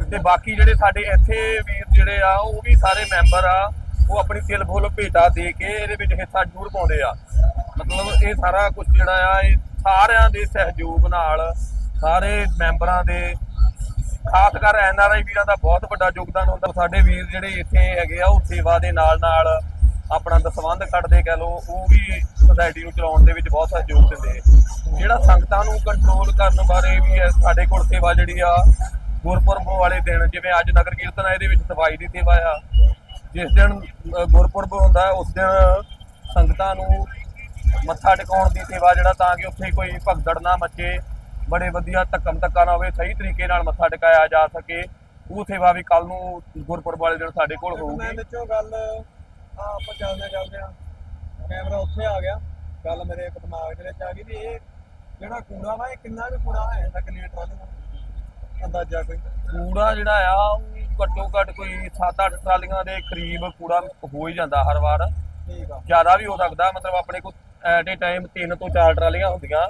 Speaker 2: ਤੇ ਬਾਕੀ ਜਿਹੜੇ ਸਾਡੇ ਇੱਥੇ ਵੀਰ ਜਿਹੜੇ ਆ, ਉਹ ਵੀ ਸਾਰੇ ਮੈਂਬਰ ਆ। ਉਹ ਆਪਣੀ ਤਿਲ ਫੁੱਲ ਭੇਟਾ ਦੇ ਕੇ ਇਹਦੇ ਵਿੱਚ ਹਿੱਸਾ ਜ਼ਰੂਰ ਪਾਉਂਦੇ ਆ। ਮਤਲਬ ਇਹ ਸਾਰਾ ਕੁਝ ਜਿਹੜਾ ਆ, ਇਹ ਸਾਰਿਆਂ ਦੇ ਸਹਿਯੋਗ ਨਾਲ ਸਾਰੇ ਮੈਂਬਰਾਂ ਦੇ, ਖਾਸ ਕਰ ਐਨਆਰਆਈ ਵੀਰਾਂ ਦਾ ਬਹੁਤ ਵੱਡਾ ਯੋਗਦਾਨ ਹੁੰਦਾ। ਸਾਡੇ ਵੀਰ ਜਿਹੜੇ ਇੱਥੇ ਹੈਗੇ ਆ, ਉਹ ਸੇਵਾ ਦੇ ਨਾਲ ਨਾਲ ਆਪਣਾ ਦਸਵੰਧ ਕੱਢਦੇ ਕਹਿ ਲੋ ਉਹ ਵੀ ਸੋਸਾਇਟੀ ਨੂੰ ਚਲਾਉਣ ਦੇ ਵਿੱਚ ਬਹੁਤ ਸਹਿਯੋਗ ਦਿੰਦੇ ਜਿਹੜਾ ਸੰਗਤਾਂ ਨੂੰ ਕੰਟਰੋਲ ਕਰਨ ਬਾਰੇ ਵੀ ਹੈ ਸਾਡੇ ਕੋਲ ਸੇਵਾ ਜਿਹੜੀ ਆ ਗੁਰਪੁਰਬ ਵਾਲੇ ਦਿਨ, ਜਿਵੇਂ ਅੱਜ ਨਗਰ ਕੀਰਤਨ ਆ, ਇਹਦੇ ਵਿੱਚ ਸਫ਼ਾਈ ਦੀ ਸੇਵਾ ਆ। ਜਿਸ ਦਿਨ ਗੁਰਪੁਰਬ ਹੁੰਦਾ, ਉਸ ਦਿਨ ਸੰਗਤਾਂ ਨੂੰ ਮੱਥਾ ਟਿਕਾਉਣ ਦੀ ਸੇਵਾ ਜਿਹੜਾ, ਤਾਂ ਕਿ ਉੱਥੇ ਕੋਈ ਭਗਦੜ ਨਾ ਮੱਚੇ, ਬੜੇ ਵਧੀਆ ਧੱਕਮ ਧੱਕਾ ਨਾ ਹੋਵੇ, ਸਹੀ ਤਰੀਕੇ ਨਾਲ ਮੱਥਾ ਟਿਕਾਇਆ ਜਾ ਸਕੇ, ਉਹ ਸੇਵਾ ਵੀ ਕੱਲ ਨੂੰ ਗੁਰਪੁਰਬ ਵਾਲੇ ਦਿਨ ਸਾਡੇ ਕੋਲ
Speaker 1: ਇੱਕ ਮੈਂ ਵਿੱਚੋਂ ਗੱਲ ਆਪਾਂ ਚੱਲਦੇ ਚੱਲਦੇ ਆ ਕੈਮਰਾ ਉੱਥੇ ਆ ਗਿਆ। ਗੱਲ ਮੇਰੇ ਇੱਕ ਦਿਮਾਗ ਦੇ ਵਿੱਚ ਆ ਗਈ ਵੀ ਇਹ ਜਿਹੜਾ ਕੂੜਾ ਵਾ ਇਹ ਕਿੰਨਾ ਵੀ ਕੂੜਾ ਹੈ? ਤਾਂ ਕਿੰਨੀਆਂ ਟਰਾਲੀਆਂ ਅੰਦਾਜ਼ਾ ਕੋਈ?
Speaker 2: ਕੂੜਾ ਜਿਹੜਾ ਆ ਉਹ ਘੱਟੋ ਘੱਟ ਕੋਈ 7-8 ਟਰਾਲੀਆਂ ਦੇ ਕਰੀਬ ਕੂੜਾ ਹੋ ਹੀ ਜਾਂਦਾ ਹਰ ਵਾਰ।
Speaker 1: ਠੀਕ ਆ।
Speaker 2: ਜ਼ਿਆਦਾ ਵੀ ਹੋ ਸਕਦਾ ਮਤਲਬ ਆਪਣੇ ਕੋਲ ਐਟ ਏ ਟਾਈਮ 3 ਤੋਂ 4 ਟਰਾਲੀਆਂ ਹੁੰਦੀਆਂ।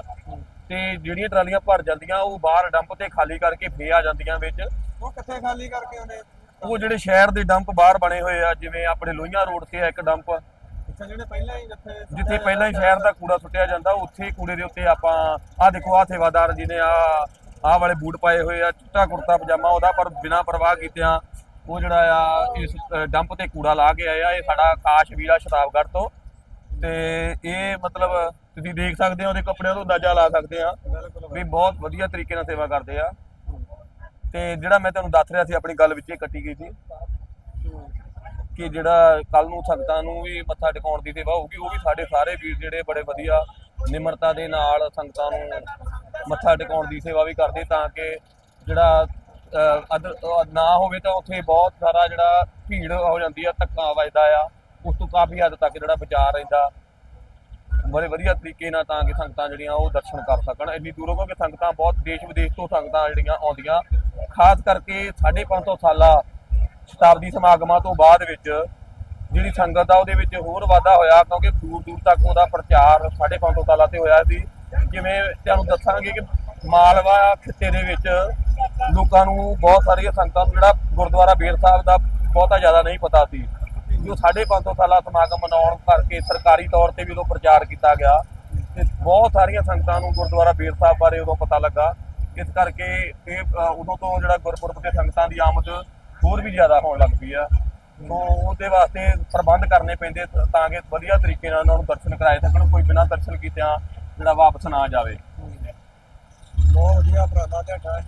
Speaker 2: ਤੇ ਜਿਹੜੀਆਂ ਟਰਾਲੀਆਂ ਭਰ ਜਾਂਦੀਆਂ ਉਹ ਬਾਹਰ ਡੰਪ ਤੇ ਖਾਲੀ ਕਰਕੇ ਫੇ ਆ ਜਾਂਦੀਆਂ ਵਿੱਚ।
Speaker 1: ਉਹ ਕਿੱਥੇ ਖਾਲੀ ਕਰਕੇ ਉਹਨੇ
Speaker 2: ਉਹ ਜਿਹੜੇ ਸ਼ਹਿਰ ਦੇ ਡੰਪ ਬਾਹਰ ਬਣੇ ਹੋਏ ਆ ਜਿਵੇਂ ਆਪਣੇ ਲੋਹੀਆਂ ਰੋਡ ਤੇ ਆ ਇੱਕ ਡੰਪ।
Speaker 1: ਅੱਛਾ ਜਿਹੜੇ ਪਹਿਲਾਂ ਹੀ ਜਿੱਥੇ
Speaker 2: ਜਿੱਥੇ ਪਹਿਲਾਂ ਹੀ ਸ਼ਹਿਰ ਦਾ ਕੂੜਾ ਸੁੱਟਿਆ ਜਾਂਦਾ ਉੱਥੇ ਕੂੜੇ ਦੇ ਉੱਤੇ ਆਪਾਂ ਆਹ ਦੇਖੋ ਆਹ ਸੇਵਾਦਾਰ ਜਿਹਨੇ ਆ ਆਹ ਵਾਲੇ ਬੂਟ ਪਾਏ ਹੋਏ ਆ, ਚਿੱਟਾ ਕੁੜਤਾ, ਪਜਾਮਾ ਉਹਦਾ ਪਰ ਬਿਨਾਂ ਪਰਵਾਹ ਕੀਤਿਆਂ ਉਹ ਜਿਹੜਾ ਆ, ਇਸ ਡੰਪ ਤੇ ਕੂੜਾ ਲਾ ਕੇ ਆਇਆ, ਇਹ ਸਾਡਾ ਆਕਾਸ਼ ਵੀਰਾ ਸ਼ਤਾਬਗੜ੍ਹ ਤੋਂ। ਤੇ ਇਹ ਮਤਲਬ ਤੁਸੀਂ ਦੇਖ ਸਕਦੇ ਹੋ, ਉਹਦੇ ਕੱਪੜਿਆਂ ਤੋਂ ਅੰਦਾਜ਼ਾ ਲਾ ਸਕਦੇ ਆ ਵੀ ਬਹੁਤ ਵਧੀਆ ਤਰੀਕੇ ਨਾਲ ਸੇਵਾ ਕਰਦੇ ਆ। ਤੇ ਜਿਹੜਾ ਮੈਂ ਤੁਹਾਨੂੰ ਦੱਸ ਰਿਹਾ ਸੀ, ਆਪਣੀ ਗੱਲ ਵਿੱਚ ਇਹ ਕੱਟੀ ਗਈ ਸੀ ਕਿ ਜਿਹੜਾ ਕੱਲ ਨੂੰ ਸੰਗਤਾਂ ਨੂੰ ਵੀ ਮੱਥਾ ਟਿਕਾਉਣ ਦੀ ਸੇਵਾ ਹੋਊਗੀ, ਉਹ ਵੀ ਸਾਡੇ ਸਾਰੇ ਵੀਰ ਜਿਹੜੇ ਬੜੇ ਵਧੀਆ ਨਿਮਰਤਾ ਦੇ ਨਾਲ ਸੰਗਤਾਂ ਨੂੰ ਮੱਥਾ ਟਿਕਾਉਣ ਦੀ ਸੇਵਾ ਵੀ ਕਰਦੇ ਤਾਂ ਕਿ ਜਿਹੜਾ ਨਾ ਹੋਵੇ ਤਾਂ ਉੱਥੇ ਬਹੁਤ ਸਾਰਾ ਜਿਹੜਾ ਭੀੜ ਹੋ ਜਾਂਦੀ ਆ, ਧੱਕਾ ਵੱਜਦਾ ਆ। ਉਸ ਤੋਂ ਕਾਫੀ ਹੱਦ ਤੱਕ ਜਿਹੜਾ ਬਚਾਅ ਰਹਿੰਦਾ। ਬੜੇ ਵਧੀਆ ਤਰੀਕੇ ਨਾਲ ਤਾਂ ਕਿ ਸੰਗਤਾਂ ਜਿਹੜੀਆਂ ਉਹ ਦਰਸ਼ਨ ਕਰ ਸਕਣ। ਇੰਨੀ ਦੂਰੋਂ ਕਿਉਂਕਿ ਸੰਗਤਾਂ ਬਹੁਤ ਦੇਸ਼ ਵਿਦੇਸ਼ ਤੋਂ ਸੰਗਤਾਂ ਜਿਹੜੀਆਂ ਆਉਂਦੀਆਂ। ਖਾਸ ਕਰਕੇ 550 ਸਾਲਾ ਸ਼ਤਾਬਦੀ ਸਮਾਗਮਾਂ ਤੋਂ ਬਾਅਦ ਵਿੱਚ ਜਿਹੜੀ ਸੰਗਤ ਆ ਉਹਦੇ ਵਿੱਚ ਹੋਰ ਵਾਧਾ ਹੋਇਆ ਕਿਉਂਕਿ ਦੂਰ ਦੂਰ ਤੱਕ ਉਹਦਾ ਪ੍ਰਚਾਰ 550 ਸਾਲਾਂ ਤੇ ਹੋਇਆ ਸੀ। ਜਿਵੇਂ ਤੁਹਾਨੂੰ ਦੱਸਾਂਗੇ ਕਿ ਮਾਲਵਾ ਖਿੱਤੇ ਦੇ ਵਿੱਚ ਲੋਕਾਂ ਨੂੰ ਬਹੁਤ ਸਾਰੀਆਂ ਸੰਗਤਾਂ ਨੂੰ ਜਿਹੜਾ ਗੁਰਦੁਆਰਾ ਬੇਰ ਸਾਹਿਬ ਦਾ ਬਹੁਤਾ ਜ਼ਿਆਦਾ ਨਹੀਂ ਪਤਾ ਸੀ। ਜੋ 550 ਸਾਲਾ ਸਮਾਗਮ ਮਨਾਉਣ ਕਰਕੇ ਸਰਕਾਰੀ ਤੌਰ ਤੇ ਵੀ ਉਦੋਂ ਪ੍ਰਚਾਰ ਕੀਤਾ ਗਿਆ। ਤੇ ਬਹੁਤ ਸਾਰੀਆਂ ਸੰਗਤਾਂ ਨੂੰ ਗੁਰਦੁਆਰਾ ਬੇਰ ਸਾਹਿਬ ਬਾਰੇ ਉਦੋਂ ਪਤਾ ਲੱਗਾ। ਇਸ ਕਰਕੇ ਇਹ ਉਦੋਂ ਤੋਂ ਜਿਹੜਾ ਗੁਰਪੁਰਬ ਦੇ ਸੰਗਤਾਂ ਦੀ ਆਮਦ ਹੋਰ ਵੀ ਜ਼ਿਆਦਾ ਹੋਣ ਲੱਗ ਪਈ ਆ। ਸੋ ਉਹਦੇ ਵਾਸਤੇ ਪ੍ਰਬੰਧ ਕਰਨੇ ਪੈਂਦੇ ਤਾਂ ਕਿ ਵਧੀਆ ਤਰੀਕੇ ਨਾਲ ਉਹਨਾਂ ਨੂੰ ਦਰਸ਼ਨ ਕਰਾਏ ਸਕਣ, ਕੋਈ ਬਿਨਾਂ ਦਰਸ਼ਨ ਕੀਤਿਆਂ ਜਿਹੜਾ ਵਾਪਸ ਨਾ ਜਾਵੇ।
Speaker 1: ਬਹੁਤ ਵਧੀਆ ਉਪਰਾਲਾ ਤੁਹਾਡਾ।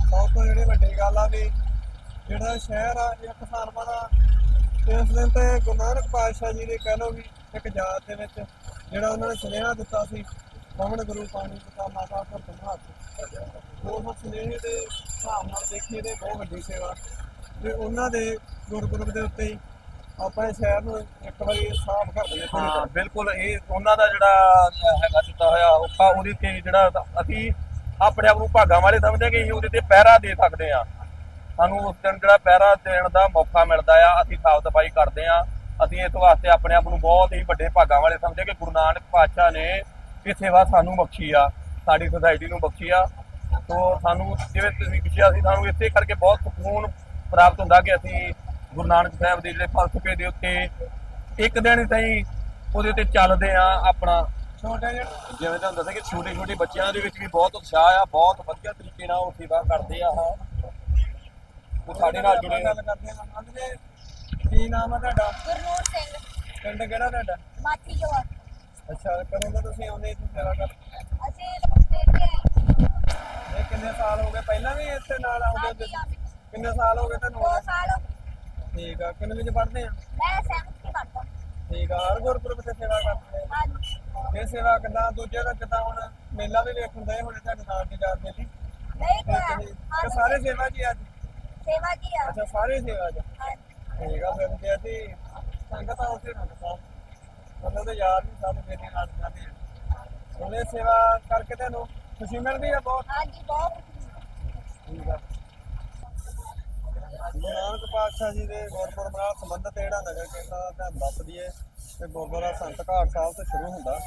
Speaker 1: ਸਭ ਤੋਂ ਜਿਹੜੀ ਵੱਡੀ ਗੱਲ ਆ ਵੀ ਜਿਹੜਾ ਸ਼ਹਿਰ ਆ, ਇਹ ਕਿਸਾਨਾਂ ਦਾ ਇਸ ਦਿਨ ਤੇ ਗੁਰੂ ਨਾਨਕ ਪਾਤਸ਼ਾਹ ਜੀ ਦੇ ਕਹਿ ਲਓ ਵੀ ਇੱਕ ਜਾਤ ਦੇ ਵਿੱਚ ਜਿਹੜਾ ਉਹਨਾਂ ਨੇ ਸੁਨੇਹਾ ਦਿੱਤਾ ਸੀ ਪਵਨ ਗੁਰੂ ਪਾਣੀ ਪਿਤਾ ਮਾਤਾ ਭਰਤ ਮਹਾਤ ਉਹ ਸੁਨੇਹੇ ਦੇ ਹਿਸਾਬ ਨਾਲ ਦੇਖੀਏ ਤੇ ਬਹੁਤ ਵੱਡੀ ਸੇਵਾ। ਤੇ ਉਹਨਾਂ ਦੇ ਗੁਰਪੁਰਬ ਦੇ ਉੱਤੇ ਹੀ ਆਪਾਂ ਸ਼ਹਿਰ ਨੂੰ ਇੱਕ ਵਾਰੀ ਸਾਫ਼ ਕਰ ਦਿੰਦੇ
Speaker 2: ਹਾਂ ਬਿਲਕੁਲ ਇਹ ਉਹਨਾਂ ਦਾ ਜਿਹੜਾ ਹੈਗਾ ਦਿੱਤਾ ਹੋਇਆ ਔਖਾ ਉਹਦੇ ਤੇ ਜਿਹੜਾ ਅਸੀਂ ਆਪਣੇ ਆਪ ਨੂੰ ਭਾਗਾਂ ਵਾਲੇ ਸਮਝਦੇ ਕਿ ਅਸੀਂ ਉਹਦੇ ਤੇ ਪਹਿਰਾ ਦੇ ਸਕਦੇ ਆ ਸਾਨੂੰ ਉਸ ਦਿਨ ਜਿਹੜਾ ਪਹਿਰਾ ਦੇਣ ਦਾ ਮੌਕਾ ਮਿਲਦਾ ਆ ਅਸੀਂ ਸਾਫ਼ ਸਫ਼ਾਈ ਕਰਦੇ ਆ ਅਸੀਂ ਇਸ ਵਾਸਤੇ ਆਪਣੇ ਆਪ ਨੂੰ ਬਹੁਤ ਹੀ ਵੱਡੇ ਭਾਗਾਂ ਵਾਲੇ ਸਮਝਦੇ ਕਿ ਗੁਰੂ ਨਾਨਕ ਪਾਤਸ਼ਾਹ ਨੇ ਇਹ ਸੇਵਾ ਸਾਨੂੰ ਬਖਸ਼ੀ ਆ ਸਾਡੀ ਸੁਸਾਇਟੀ ਨੂੰ ਬਖਸ਼ੀ ਆ। ਤੋ ਸਾਨੂੰ ਜਿਵੇਂ ਤੁਸੀਂ ਪੁੱਛਿਆ ਸੀ ਸਾਨੂੰ ਇਸੇ ਕਰਕੇ ਬਹੁਤ ਸਕੂਨ ਪ੍ਰਾਪਤ ਹੁੰਦਾ ਕਿ ਅਸੀਂ ਗੁਰੂ ਨਾਨਕ ਸਾਹਿਬ ਦੇ ਜਿਹੜੇ ਫਲਸਫੇ ਦੇ ਉੱਤੇ ਇੱਕ ਦਿਨ ਤਾਈਂ ਉਹਦੇ ਤੇ ਚੱਲਦੇ ਆ ਆਪਣਾ।
Speaker 1: ਛੋਟੇ ਜਿਹੇ
Speaker 2: ਜਿਵੇਂ ਤੁਹਾਨੂੰ ਦੱਸਿਆ ਕਿ ਛੋਟੇ ਛੋਟੇ ਬੱਚਿਆਂ ਦੇ ਵਿੱਚ ਵੀ ਬਹੁਤ ਉਤਸ਼ਾਹ ਆ ਬਹੁਤ ਵਧੀਆ ਤਰੀਕੇ ਨਾਲ ਉਹ ਸੇਵਾ ਕਰਦੇ ਆ ਉਹ ਉਹ ਸਾਡੇ ਨਾਲ ਜੁੜੇ
Speaker 1: ਗੱਲ ਕਰਦੇ ਹਾਂ ਮੰਨ ਜੀ ਕੀ ਨਾਮ ਹੈ ਤੁਹਾਡਾ?
Speaker 5: ਗੁਰਨੂਰ ਸਿੰਘ।
Speaker 1: ਪਿੰਡ ਕਿਹੜਾ ਤੁਹਾਡਾ?
Speaker 5: ਮਾਥੀ ਜਵਾ
Speaker 1: ਅੱਛਾ ਕਦੋਂ ਦਾ ਤੁਸੀਂ ਆਉਂਦੇ ਇੱਥੇ ਸੇਵਾ ਕਰ
Speaker 5: ਅਸੀਂ ਸਟੇਟ ਤੇ ਆਏ
Speaker 1: ਇਹ ਕਿੰਨੇ ਸਾਲ ਹੋ ਗਏ? ਪਹਿਲਾਂ ਵੀ ਇੱਥੇ ਨਾਲ ਆਉਂਦੇ ਹੁੰਦੇ ਸੀ? ਕਿੰਨੇ ਸਾਲ ਹੋ ਗਏ
Speaker 5: ਦੋ
Speaker 1: ਆਉਂਦੇ?
Speaker 5: ਸਾਲ ਹੋ ਗਏ।
Speaker 1: ਠੀਕ ਆ ਕਿੰਨੇ ਵਿੱਚ ਪੜ੍ਹਦੇ ਆ?
Speaker 5: ਮੈਂ ਸੈਵਨਥ ਦੀ ਪੜ੍ਹਦਾ।
Speaker 1: ਠੀਕ ਆ ਹਰ ਗੁਰਪੁਰਬ ਤੇ ਸੇਵਾ ਕਰਦੇ ਆ।
Speaker 5: ਹਾਂਜੀ।
Speaker 1: ਇਹ ਸੇਵਾ ਕਿੱਦਾਂ ਦੂਜੇ ਦਾ ਕਿੱਦਾਂ ਹੁਣ? ਮੇਲਾ ਵੀ ਵੇਖਣ ਦੇ ਹੁਣੇ ਤੁਹਾਡੇ ਨਾਲ ਦੀ ਜਾ ਮੇਲੀ
Speaker 5: ਨਹੀਂ
Speaker 1: ਤੇ ਸਾਰੇ ਸੇਵਾ ਜੀ ਅੱਜ?
Speaker 5: ਸੇਵਾ ਕੀ ਆ।
Speaker 1: ਅੱਛਾ ਸਾਰੇ ਸੇਵਾ ਜੀ
Speaker 5: ਹਾਂਜੀ।
Speaker 1: ਠੀਕ ਆ ਫਿਰ ਤੇ ਅਸੀਂ ਸੰਗਤ ਆ ਉਸੇ ਨਾਲ ਸਾਹਿਬ ਉਹਨਾਂ ਦੇ ਯਾਰ ਵੀ ਸਾਡੇ ਬੇਟੇ ਨਾਲ ਜਾਂਦੇ ਆ। ਉਹਨੇ ਸੇਵਾ ਕਰਕੇ ਤੁਹਾਨੂੰ ਖੁਸ਼ੀ ਮਿਲਦੀ ਆ ਬਹੁਤ?
Speaker 5: ਹਾਂਜੀ ਬਹੁਤ
Speaker 1: ਠੀਕ ਆ। ਗੁਰੂ ਨਾਨਕ ਪਾਤਸ਼ਾਹ ਜੀ ਦੇ ਗੁਰਪੁਰਬ ਨਾਲ ਸੰਬੰਧਿਤ ਜਿਹੜਾ ਨਗਰ ਕੀਰਤਨ ਦਾ ਤੁਹਾਨੂੰ ਦੱਸ ਦਈਏ ਤੇ ਗੁਰਦੁਆਰਾ ਸੰਤ ਘਾਟ ਸਾਹਿਬ ਤੋਂ ਸ਼ੁਰੂ ਹੁੰਦਾ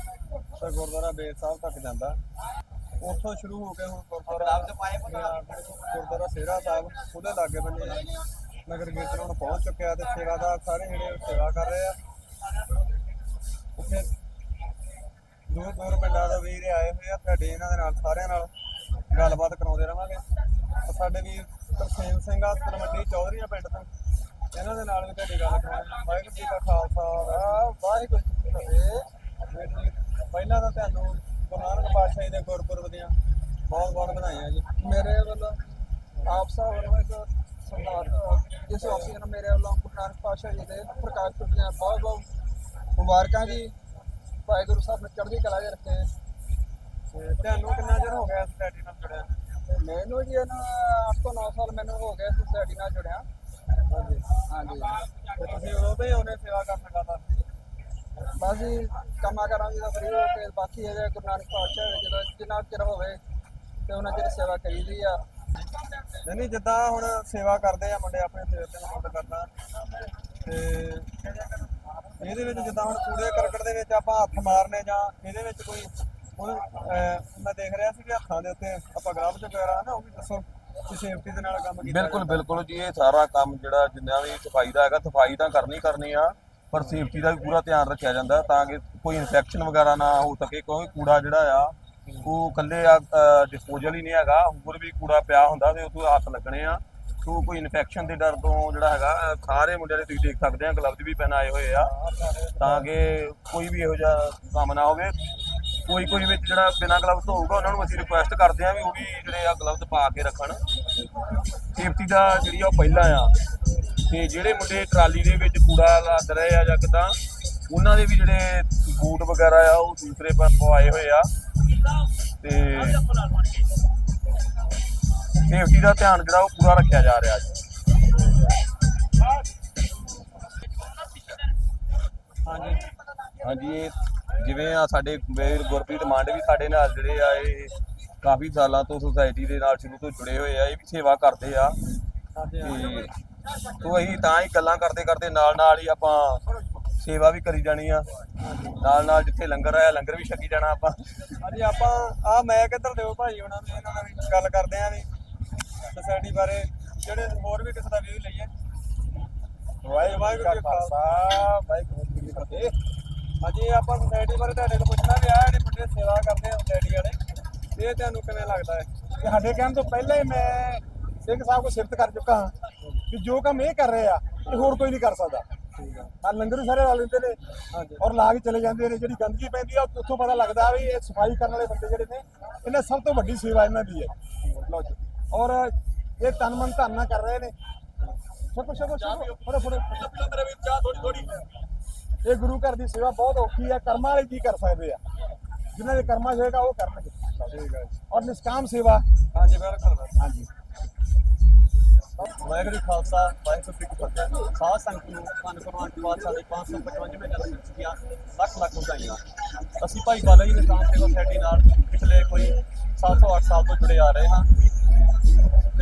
Speaker 1: ਤੇ ਗੁਰਦੁਆਰਾ ਬੇਰ ਸਾਹਿਬ ਤੱਕ ਜਾਂਦਾ। ਉੱਥੋਂ ਸ਼ੁਰੂ ਹੋ ਕੇ ਹੁਣ ਗੁਰਦੁਆਰਾ ਗੁਰਦੁਆਰਾ ਸੇਰਾ ਸਾਹਿਬ ਉਹਦੇ ਲਾਗੇ ਬੰਨੇ ਨਗਰ ਕੀਰਤਨ ਹੁਣ ਪਹੁੰਚ ਚੁੱਕਿਆ ਤੇ ਸੇਵਾਦਾਰ ਸਾਰੇ ਜਿਹੜੇ ਸੇਵਾ ਕਰ ਰਹੇ ਆ। ਉੱਥੇ ਦੂਰ ਦੂਰ ਪਿੰਡਾਂ ਦੇ ਵੀਰ ਆਏ ਹੋਏ ਆ ਤੁਹਾਡੇ ਇਹਨਾਂ ਦੇ ਨਾਲ ਸਾਰਿਆਂ ਨਾਲ ਗੱਲਬਾਤ ਕਰਾਉਂਦੇ ਰਵਾਂਗੇ। ਸਾਡੇ ਵੀਰ ਤਰਸੇਮ ਸਿੰਘ ਆ ਤਲਵੰਡੀ ਚੌਧਰੀਆਂ ਪਿੰਡ ਤੋਂ। ਇਹਨਾਂ ਦੇ ਨਾਲ ਵੀ ਤੁਹਾਡੀ ਗੱਲ ਕਰਾਂਗੇ। ਵਾਹਿਗੁਰੂ ਜੀ ਕਾ ਖਾਲਸਾ ਵਾਹ- ਵਾਹਿਗੁਰੂ ਜੀ ਕੀ ਫਤਿਹ। ਪਹਿਲਾਂ ਤਾਂ ਤੁਹਾਨੂੰ ਗੁਰੂ ਨਾਨਕ ਪਾਤਸ਼ਾਹ ਜੀ ਦੇ ਗੁਰਪੁਰਬ ਦੀਆਂ ਬਹੁਤ ਬਹੁਤ ਵਧਾਈਆਂ ਜੀ।
Speaker 4: ਮੇਰੇ ਵੱਲੋਂ ਆਪ ਸਭ ਵੱਲੋਂ ਇੱਕ ਸਰਦਾਰ ਇਸ ਵਾਸੀਆਂ ਨੂੰ ਮੇਰੇ ਵੱਲੋਂ ਗੁਰੂ ਨਾਨਕ ਪਾਤਸ਼ਾਹ ਜੀ ਦੇ ਪ੍ਰਕਾਸ਼ ਪੁਰਬ ਬਹੁਤ ਬਹੁਤ ਮੁਬਾਰਕਾਂ ਜੀ। ਵਾਹਿਗੁਰੂ ਸਾਹਿਬ ਨੇ ਚੜ੍ਹਦੀ ਕਲਾ 'ਚ ਰੱਖੇ।
Speaker 1: ਤੇ ਤੁਹਾਨੂੰ ਕਿੰਨਾ ਚਿਰ ਹੋ ਗਿਆ ਸੋਸਾਇਟੀ ਨਾਲ ਜੁੜਿਆ?
Speaker 4: ਮੈਨੂੰ ਜੀ ਇਹਨਾਂ 8 ਤੋਂ 9 ਸਾਲ ਮੈਨੂੰ ਹੋ ਗਏ ਸੁਸਾਇਟੀ ਨਾਲ ਜੁੜਿਆ।
Speaker 1: ਹਾਂਜੀ।
Speaker 4: ਹਾਂਜੀ।
Speaker 1: ਤੇ ਤੁਸੀਂ ਉਦੋਂ ਤੋਂ ਹੀ ਉਹਨੇ ਸੇਵਾ ਕਰਨ ਲੱਗਾ ਤਾਂ।
Speaker 4: ਬਸ ਜੀ ਕੰਮਾਂ ਕਰਾਂ ਜੀ ਦਾ ਫਰੀ ਹੋ ਕੇ ਬਾਕੀ ਇਹਦੇ ਗੁਰੂ ਨਾਨਕ ਪਾਤਸ਼ਾਹ ਦੇ ਜਦੋਂ ਜਿੰਨਾ ਚਿਰ ਹੋਵੇ ਤੇ ਉਹਨਾਂ ਚਿਰ ਸੇਵਾ ਕਰੀਦੀ ਆ।
Speaker 1: ਨਹੀਂ ਨਹੀਂ ਜਿੱਦਾਂ ਹੁਣ ਸੇਵਾ ਕਰਦੇ ਆ ਮੁੰਡੇ ਆਪਣੇ ਸਿਰ ਤੇ ਮੁੰਡ ਕਰਨਾ। ਤੇ ਇਹਦੇ ਵਿੱਚ ਜਿੱਦਾਂ ਹੁਣ ਕੂੜੇ ਕਰਕਟ ਦੇ ਵਿੱਚ ਆਪਾਂ ਹੱਥ ਮਾਰਨੇ ਜਾਂ ਇਹਦੇ ਵਿੱਚ ਕੋਈ ਹੁਣ ਮੈਂ ਦੇਖ ਰਿਹਾ ਸੀ ਕਿ ਹੱਥਾਂ ਦੇ ਉੱਤੇ ਆਪਾਂ ਗਲਵਜ਼ ਵਗੈਰਾ ਨਾ ਉਹ ਵੀ ਦੱਸੋ, ਕਿ ਸੇਫਟੀ ਦੇ ਨਾਲ ਕੰਮ ਕੀਤਾ
Speaker 2: ਬਿਲਕੁਲ ਬਿਲਕੁਲ ਜੀ, ਇਹ ਸਾਰਾ ਕੰਮ ਜਿਹੜਾ ਜਿੰਨਾ ਵੀ ਸਫ਼ਾਈ ਦਾ ਹੈਗਾ, ਸਫ਼ਾਈ ਤਾਂ ਕਰਨੀ ਕਰਨੀ ਆ, ਪਰ ਸੇਫਟੀ ਦਾ ਵੀ ਪੂਰਾ ਧਿਆਨ ਰੱਖਿਆ ਜਾਂਦਾ, ਤਾਂ ਕਿ ਕੋਈ ਇਨਫੈਕਸ਼ਨ ਵਗੈਰਾ ਨਾ ਹੋ ਸਕੇ, ਕਿਉਂਕਿ ਕੂੜਾ ਜਿਹੜਾ ਆ, ਉਹ ਇਕੱਲੇ ਆ ਡਿਸਪੋਜ਼ਲ ਹੀ ਨਹੀਂ ਹੈਗਾ, ਹੋਰ ਵੀ ਕੂੜਾ ਪਿਆ ਹੁੰਦਾ ਤੇ ਉਹ ਹੱਥ ਲੱਗਣੇ ਆ, ਤੋ ਕੋਈ ਇਨਫੈਕਸ਼ਨ ਦੇ ਡਰ ਤੋਂ ਜਿਹੜਾ ਹੈਗਾ ਸਾਰੇ ਮੁੰਡਿਆਂ ਦੇ ਤੁਸੀਂ ਦੇਖ ਸਕਦੇ ਆ ਗਲਵਜ਼ ਵੀ ਪਹਿਨਾਏ ਹੋਏ ਆ, ਤਾਂ ਕਿ ਕੋਈ ਵੀ ਇਹੋ ਜਿਹਾ ਕੰਮ ਨਾ ਹੋਵੇ ਕੋਈ ਕੋਈ ਵਿੱਚ ਜਿਹੜਾ ਬਿਨਾਂ ਗਲਵਸ ਹੋਊਗਾ, ਉਹਨਾਂ ਨੂੰ ਅਸੀਂ ਰਿਕੁਐਸਟ ਕਰਦੇ ਆ ਵੀ ਉਹ ਵੀ ਜਿਹੜੇ ਆ ਗਲਵਜ਼ ਪਾ ਕੇ ਰੱਖਣ। ਸੇਫਟੀ ਦਾ ਜਿਹੜੀ ਆ ਉਹ ਪਹਿਲਾਂ ਆ। ਤੇ ਜਿਹੜੇ ਮੁੰਡੇ ਟਰਾਲੀ ਦੇ ਵਿੱਚ ਕੂੜਾ ਲੱਦ ਰਹੇ ਆ ਜਾਂ ਕਿਦਾਂ, ਉਹਨਾਂ ਦੇ ਵੀ ਜਿਹੜੇ ਬੂਟ ਵਗੈਰਾ ਆ, ਉਹ ਦੂਸਰੇ ਪਰ ਪਵਾਏ ਹੋਏ ਆ। ਤੇ ਸੇਫਟੀ ਦਾ ਧਿਆਨ ਜਿਹੜਾ ਉਹ ਪੂਰਾ ਰੱਖਿਆ ਜਾ ਰਿਹਾ ਜੀ।
Speaker 1: ਹਾਂਜੀ।
Speaker 2: ਹਾਂਜੀ, ਇਹ ਜਿਵੇਂ ਆ ਸਾਡੇ ਵੀਰ ਗੁਰਪ੍ਰੀਤ ਮੰਡ ਵੀ ਸਾਡੇ ਨਾਲ ਜਿਹੜੇ ਆ ਇਹ ਕਾਫੀ ਸਾਲਾਂ ਤੋਂ ਸੁਸਾਇਟੀ ਦੇ ਨਾਲ ਸ਼ੁਰੂ ਤੋਂ ਜੁੜੇ ਹੋਏ ਆ ਇਹ ਵੀ ਸੇਵਾ ਕਰਦੇ ਆ। ਤੇ ਤੋਂ ਅਸੀਂ ਤਾਂ ਹੀ ਗੱਲਾਂ ਕਰਦੇ ਕਰਦੇ ਨਾਲ ਨਾਲ ਹੀ ਆਪਾਂ ਸੇਵਾ ਵੀ ਕਰੀ ਜਾਣੀ ਆ। ਨਾਲ ਨਾਲ ਜਿੱਥੇ ਲੰਗਰ ਆਇਆ ਲੰਗਰ ਵੀ ਛਕੀ ਜਾਣਾ ਆਪਾਂ।
Speaker 1: ਹਾਂਜੀ ਆਪਾਂ ਆ ਮੈਂ ਕਿੱਧਰ ਦਿਓ ਭਾਈ ਉਹਨਾਂ ਨੇ ਇਹਨਾਂ ਨਾਲ ਵੀ ਗੱਲ ਕਰਦੇ ਆਂ ਵੀ ਸੋਸਾਇਟੀ ਬਾਰੇ ਜਿਹੜੇ ਹੋਰ ਵੀ ਕਿਸੇ ਦਾ ਵਿਊ ਲਈਏ। ਵਾਹਿਗੁਰੂ ਜੀ ਕਾ ਖਾਲਸਾ ਵਾਹਿਗੁਰੂ ਜੀ ਕੀ ਫਤਿਹ। ਹਾਂਜੀ ਆਪਾਂ ਸੋਸਾਇਟੀ ਬਾਰੇ ਤੁਹਾਡੇ ਤੋਂ ਪੁੱਛਣਾ ਵੀ ਆ ਜਿਹੜੇ ਮੁੰਡੇ ਸੇਵਾ ਕਰਦੇ ਆ ਸੋਸਾਇਟੀ ਵਾਲੇ ਇਹ ਤੁਹਾਨੂੰ ਕਿਵੇਂ ਲੱਗਦਾ ਹੈ?
Speaker 4: ਕਿ ਸਾਡੇ ਕਹਿਣ ਤੋਂ ਪਹਿਲਾਂ ਹੀ ਮੈਂ ਸਿੰਘ ਸਾਹਿਬ ਕੋ ਸਿਫਤ ਕਰ ਚੁੱਕਾ ਹਾਂ ਕਿ ਜੋ ਕੰਮ ਇਹ ਕਰ ਰਹੇ ਆ ਇਹ ਹੋਰ ਕੋਈ ਨਹੀਂ ਕਰ ਸਕਦਾ।
Speaker 1: ਆ।
Speaker 4: ਲੰਗਰ ਵੀ ਸਾਰੇ ਲਾ ਲੈਂਦੇ ਨੇ
Speaker 1: ਹਾਂਜੀ।
Speaker 4: ਔਰ ਲਾ ਕੇ ਚਲੇ ਜਾਂਦੇ ਨੇ ਜਿਹੜੀ ਗੰਦਗੀ ਪੈਂਦੀ ਆ ਉੱਥੋਂ ਪਤਾ ਲੱਗਦਾ ਵੀ ਇਹ ਸਫ਼ਾਈ ਕਰਨ ਵਾਲੇ ਬੰਦੇ ਜਿਹੜੇ ਨੇ ਇਹਨਾਂ ਸਭ ਤੋਂ ਵੱਡੀ ਸੇਵਾ ਇਹਨਾਂ ਦੀ ਹੈ। ਔਰ ਇਹ ਤਨ ਮਨ ਧਨ ਨਾਲ ਕਰ ਰਹੇ ਨੇ। ਛਕੋ ਛਕੋ ਛਕੋ ਫੜੋ ਫੜੋ।
Speaker 2: ਮੇਰੇ ਵਿੱਚ ਚਾਹ ਥੋੜੀ ਥੋੜੀ
Speaker 4: ਇਹ ਗੁਰੂ ਘਰ ਦੀ ਸੇਵਾ ਬਹੁਤ ਔਖੀ ਹੈ ਕਰਮਾਂ ਵਾਲੇ ਕੀ ਕਰ ਸਕਦੇ ਆ? ਜਿਨ੍ਹਾਂ ਦੇ ਕਰਮਾਂ ਹੋਏਗਾ ਉਹ ਕਰਨਗੇ।
Speaker 1: ਠੀਕ ਹੈ
Speaker 4: ਔਰ ਨਿਸ਼ਕਾਮ ਸੇਵਾ।
Speaker 1: ਹਾਂਜੀ ਬਿਲਕੁਲ।
Speaker 4: ਹਾਂਜੀ।
Speaker 1: ਵਾਹਿਗੁਰੂ ਖਾਲਸਾ ਵਾਹਿਗੁਰੂ ਜੀ ਕੀ ਫਤਿਹ। ਸੰਗਤ ਨੂੰ ਧੰਨ ਗੁਰੂ ਨਾਨਕ ਪਾਤਸ਼ਾਹ ਦੇ 555ਵੇਂ ਜਨਮ ਦਿਨ ਦੀਆਂ ਲੱਖ ਲੱਖ ਵਧਾਈਆਂ। ਅਸੀਂ ਭਾਈ ਬਾਲਾ ਜੀ ਨਿਸ਼ਾਨ ਸੇਵਾ ਸੋਸਾਇਟੀ ਨਾਲ ਪਿਛਲੇ ਕੋਈ 7 ਤੋਂ 8 ਸਾਲ ਤੋਂ ਜੁੜੇ ਆ ਰਹੇ ਹਾਂ।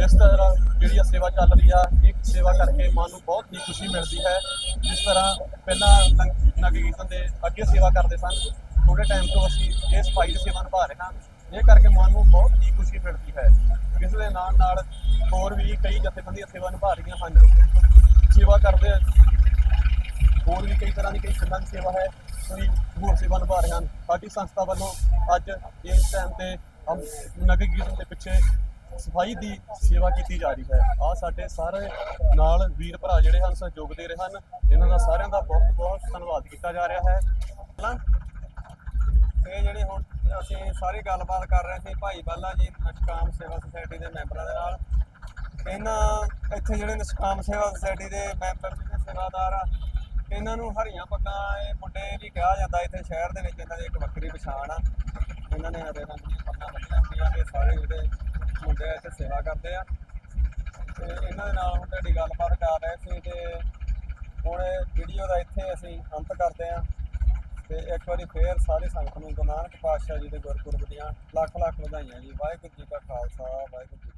Speaker 1: ਇਸ ਤਰ੍ਹਾਂ ਜਿਹੜੀ ਸੇਵਾ ਚੱਲ ਰਹੀ ਆ ਸੇਵਾ ਕਰਕੇ ਮਨ ਨੂੰ ਬਹੁਤ ਹੀ ਖੁਸ਼ੀ ਮਿਲਦੀ ਹੈ। ਜਿਸ ਤਰ੍ਹਾਂ ਪਹਿਲਾਂ ਨਗ- ਨਗਰ ਕੀਰਤਨ ਦੇ ਅੱਗੇ ਸੇਵਾ ਕਰਦੇ ਸਨ। ਥੋੜੇ ਟਾਈਮ ਤੋਂ ਅਸੀਂ ਇਹ ਸਫ਼ਾਈ ਦੀ ਸੇਵਾ ਨਿਭਾ ਰਹੇ ਹਾਂ। ਇਹ ਕਰਕੇ ਮਨ ਨੂੰ ਬਹੁਤ ਹੀ ਖੁਸ਼ੀ ਮਿਲਦੀ ਹੈ। ਇਸ ਦੇ ਨਾਲ ਨਾਲ ਹੋਰ ਵੀ ਕਈ ਜਥੇਬੰਦੀਆਂ ਸੇਵਾ ਨਿਭਾ ਰਹੀਆਂ ਹਨ। ਸੇਵਾ ਕਰਦੇ, ਹੋਰ ਵੀ ਕਈ ਤਰ੍ਹਾਂ ਦੀ ਕਈ ਪਿੰਡਾਂ ਦੀ ਸੇਵਾ ਹੈ। ਕੋਈ ਹੋਰ ਸੇਵਾ ਨਿਭਾ ਰਹੇ ਹਨ ਸਾਡੀ ਸੰਸਥਾ ਵੱਲੋਂ ਅੱਜ ਇਸ ਟਾਈਮ ਤੇ ਨਗਰ ਕੀਰਤਨ ਦੇ ਪਿੱਛੇ ਸਫ਼ਾਈ ਦੀ ਸੇਵਾ ਕੀਤੀ ਜਾ ਰਹੀ ਹੈ। ਆ ਸਾਡੇ ਸਾਰੇ ਨਾਲ ਵੀਰ ਭਰਾ ਜਿਹੜੇ ਹਨ, ਸਹਿਯੋਗ ਦੇ ਰਹੇ ਹਨ, ਇਹਨਾਂ ਦਾ ਸਾਰਿਆਂ ਦਾ ਬਹੁਤ ਬਹੁਤ ਧੰਨਵਾਦ ਕੀਤਾ ਜਾ ਰਿਹਾ ਹੈ। ਪਹਿਲਾਂ ਇਹ ਜਿਹੜੇ ਹੁਣ ਅਸੀਂ ਸਾਰੀ ਗੱਲਬਾਤ ਕਰ ਰਹੇ ਸੀ, ਭਾਈ ਬਾਲਾ ਜੀ, ਨਿਸ਼ਕਾਮ ਸੇਵਾ ਸੁਸਾਇਟੀ ਦੇ ਮੈਂਬਰਾਂ ਦੇ ਨਾਲ। ਇਹਨਾਂ ਇੱਥੇ ਜਿਹੜੇ ਨਿਸ਼ਕਾਮ ਸੇਵਾ ਸੁਸਾਇਟੀ ਦੇ ਮੈਂਬਰ ਜਿਹੜੇ ਸੇਵਾਦਾਰ ਆ, ਇਹਨਾਂ ਨੂੰ ਹਰੀਆਂ ਪੱਗਾਂ ਇਹ ਮੁੰਡੇ ਵੀ ਕਿਹਾ ਜਾਂਦਾ ਇੱਥੇ ਸ਼ਹਿਰ ਦੇ ਵਿੱਚ, ਇਹਨਾਂ ਦੀ ਇੱਕ ਵੱਖਰੀ ਪਛਾਣ ਆ। ਇਹਨਾਂ ਨੇ ਹਰੇ ਰੰਗ ਦੀਆਂ ਪੱਗਾਂ ਬੰਨ੍ਹੀਆਂ ਹੁੰਦੀਆਂ ਤੇ ਸਾਰੇ ਜਿਹੜੇ ਮੁੰਡੇ ਇੱਥੇ ਸੇਵਾ ਕਰਦੇ ਆ। ਤੇ ਇਹਨਾਂ ਦੇ ਨਾਲ ਹੁਣ ਤੁਹਾਡੀ ਗੱਲਬਾਤ ਕਰ ਰਹੇ ਸੀ ਤੇ ਹੁਣ ਵੀਡੀਓ ਦਾ ਇੱਥੇ ਅਸੀਂ ਅੰਤ ਕਰਦੇ ਆ। ਤੇ ਇੱਕ ਵਾਰੀ ਫੇਰ ਸਾਰੇ ਸੰਗਤ ਨੂੰ ਗੁਰੂ ਨਾਨਕ ਪਾਤਸ਼ਾਹ ਜੀ ਦੇ ਗੁਰਪੁਰਬ ਦੀਆਂ ਲੱਖ ਲੱਖ ਵਧਾਈਆਂ ਜੀ। ਵਾਹਿਗੁਰੂ ਜੀ ਕਾ ਖਾਲਸਾ, ਵਾਹਿਗੁਰੂ ਜੀ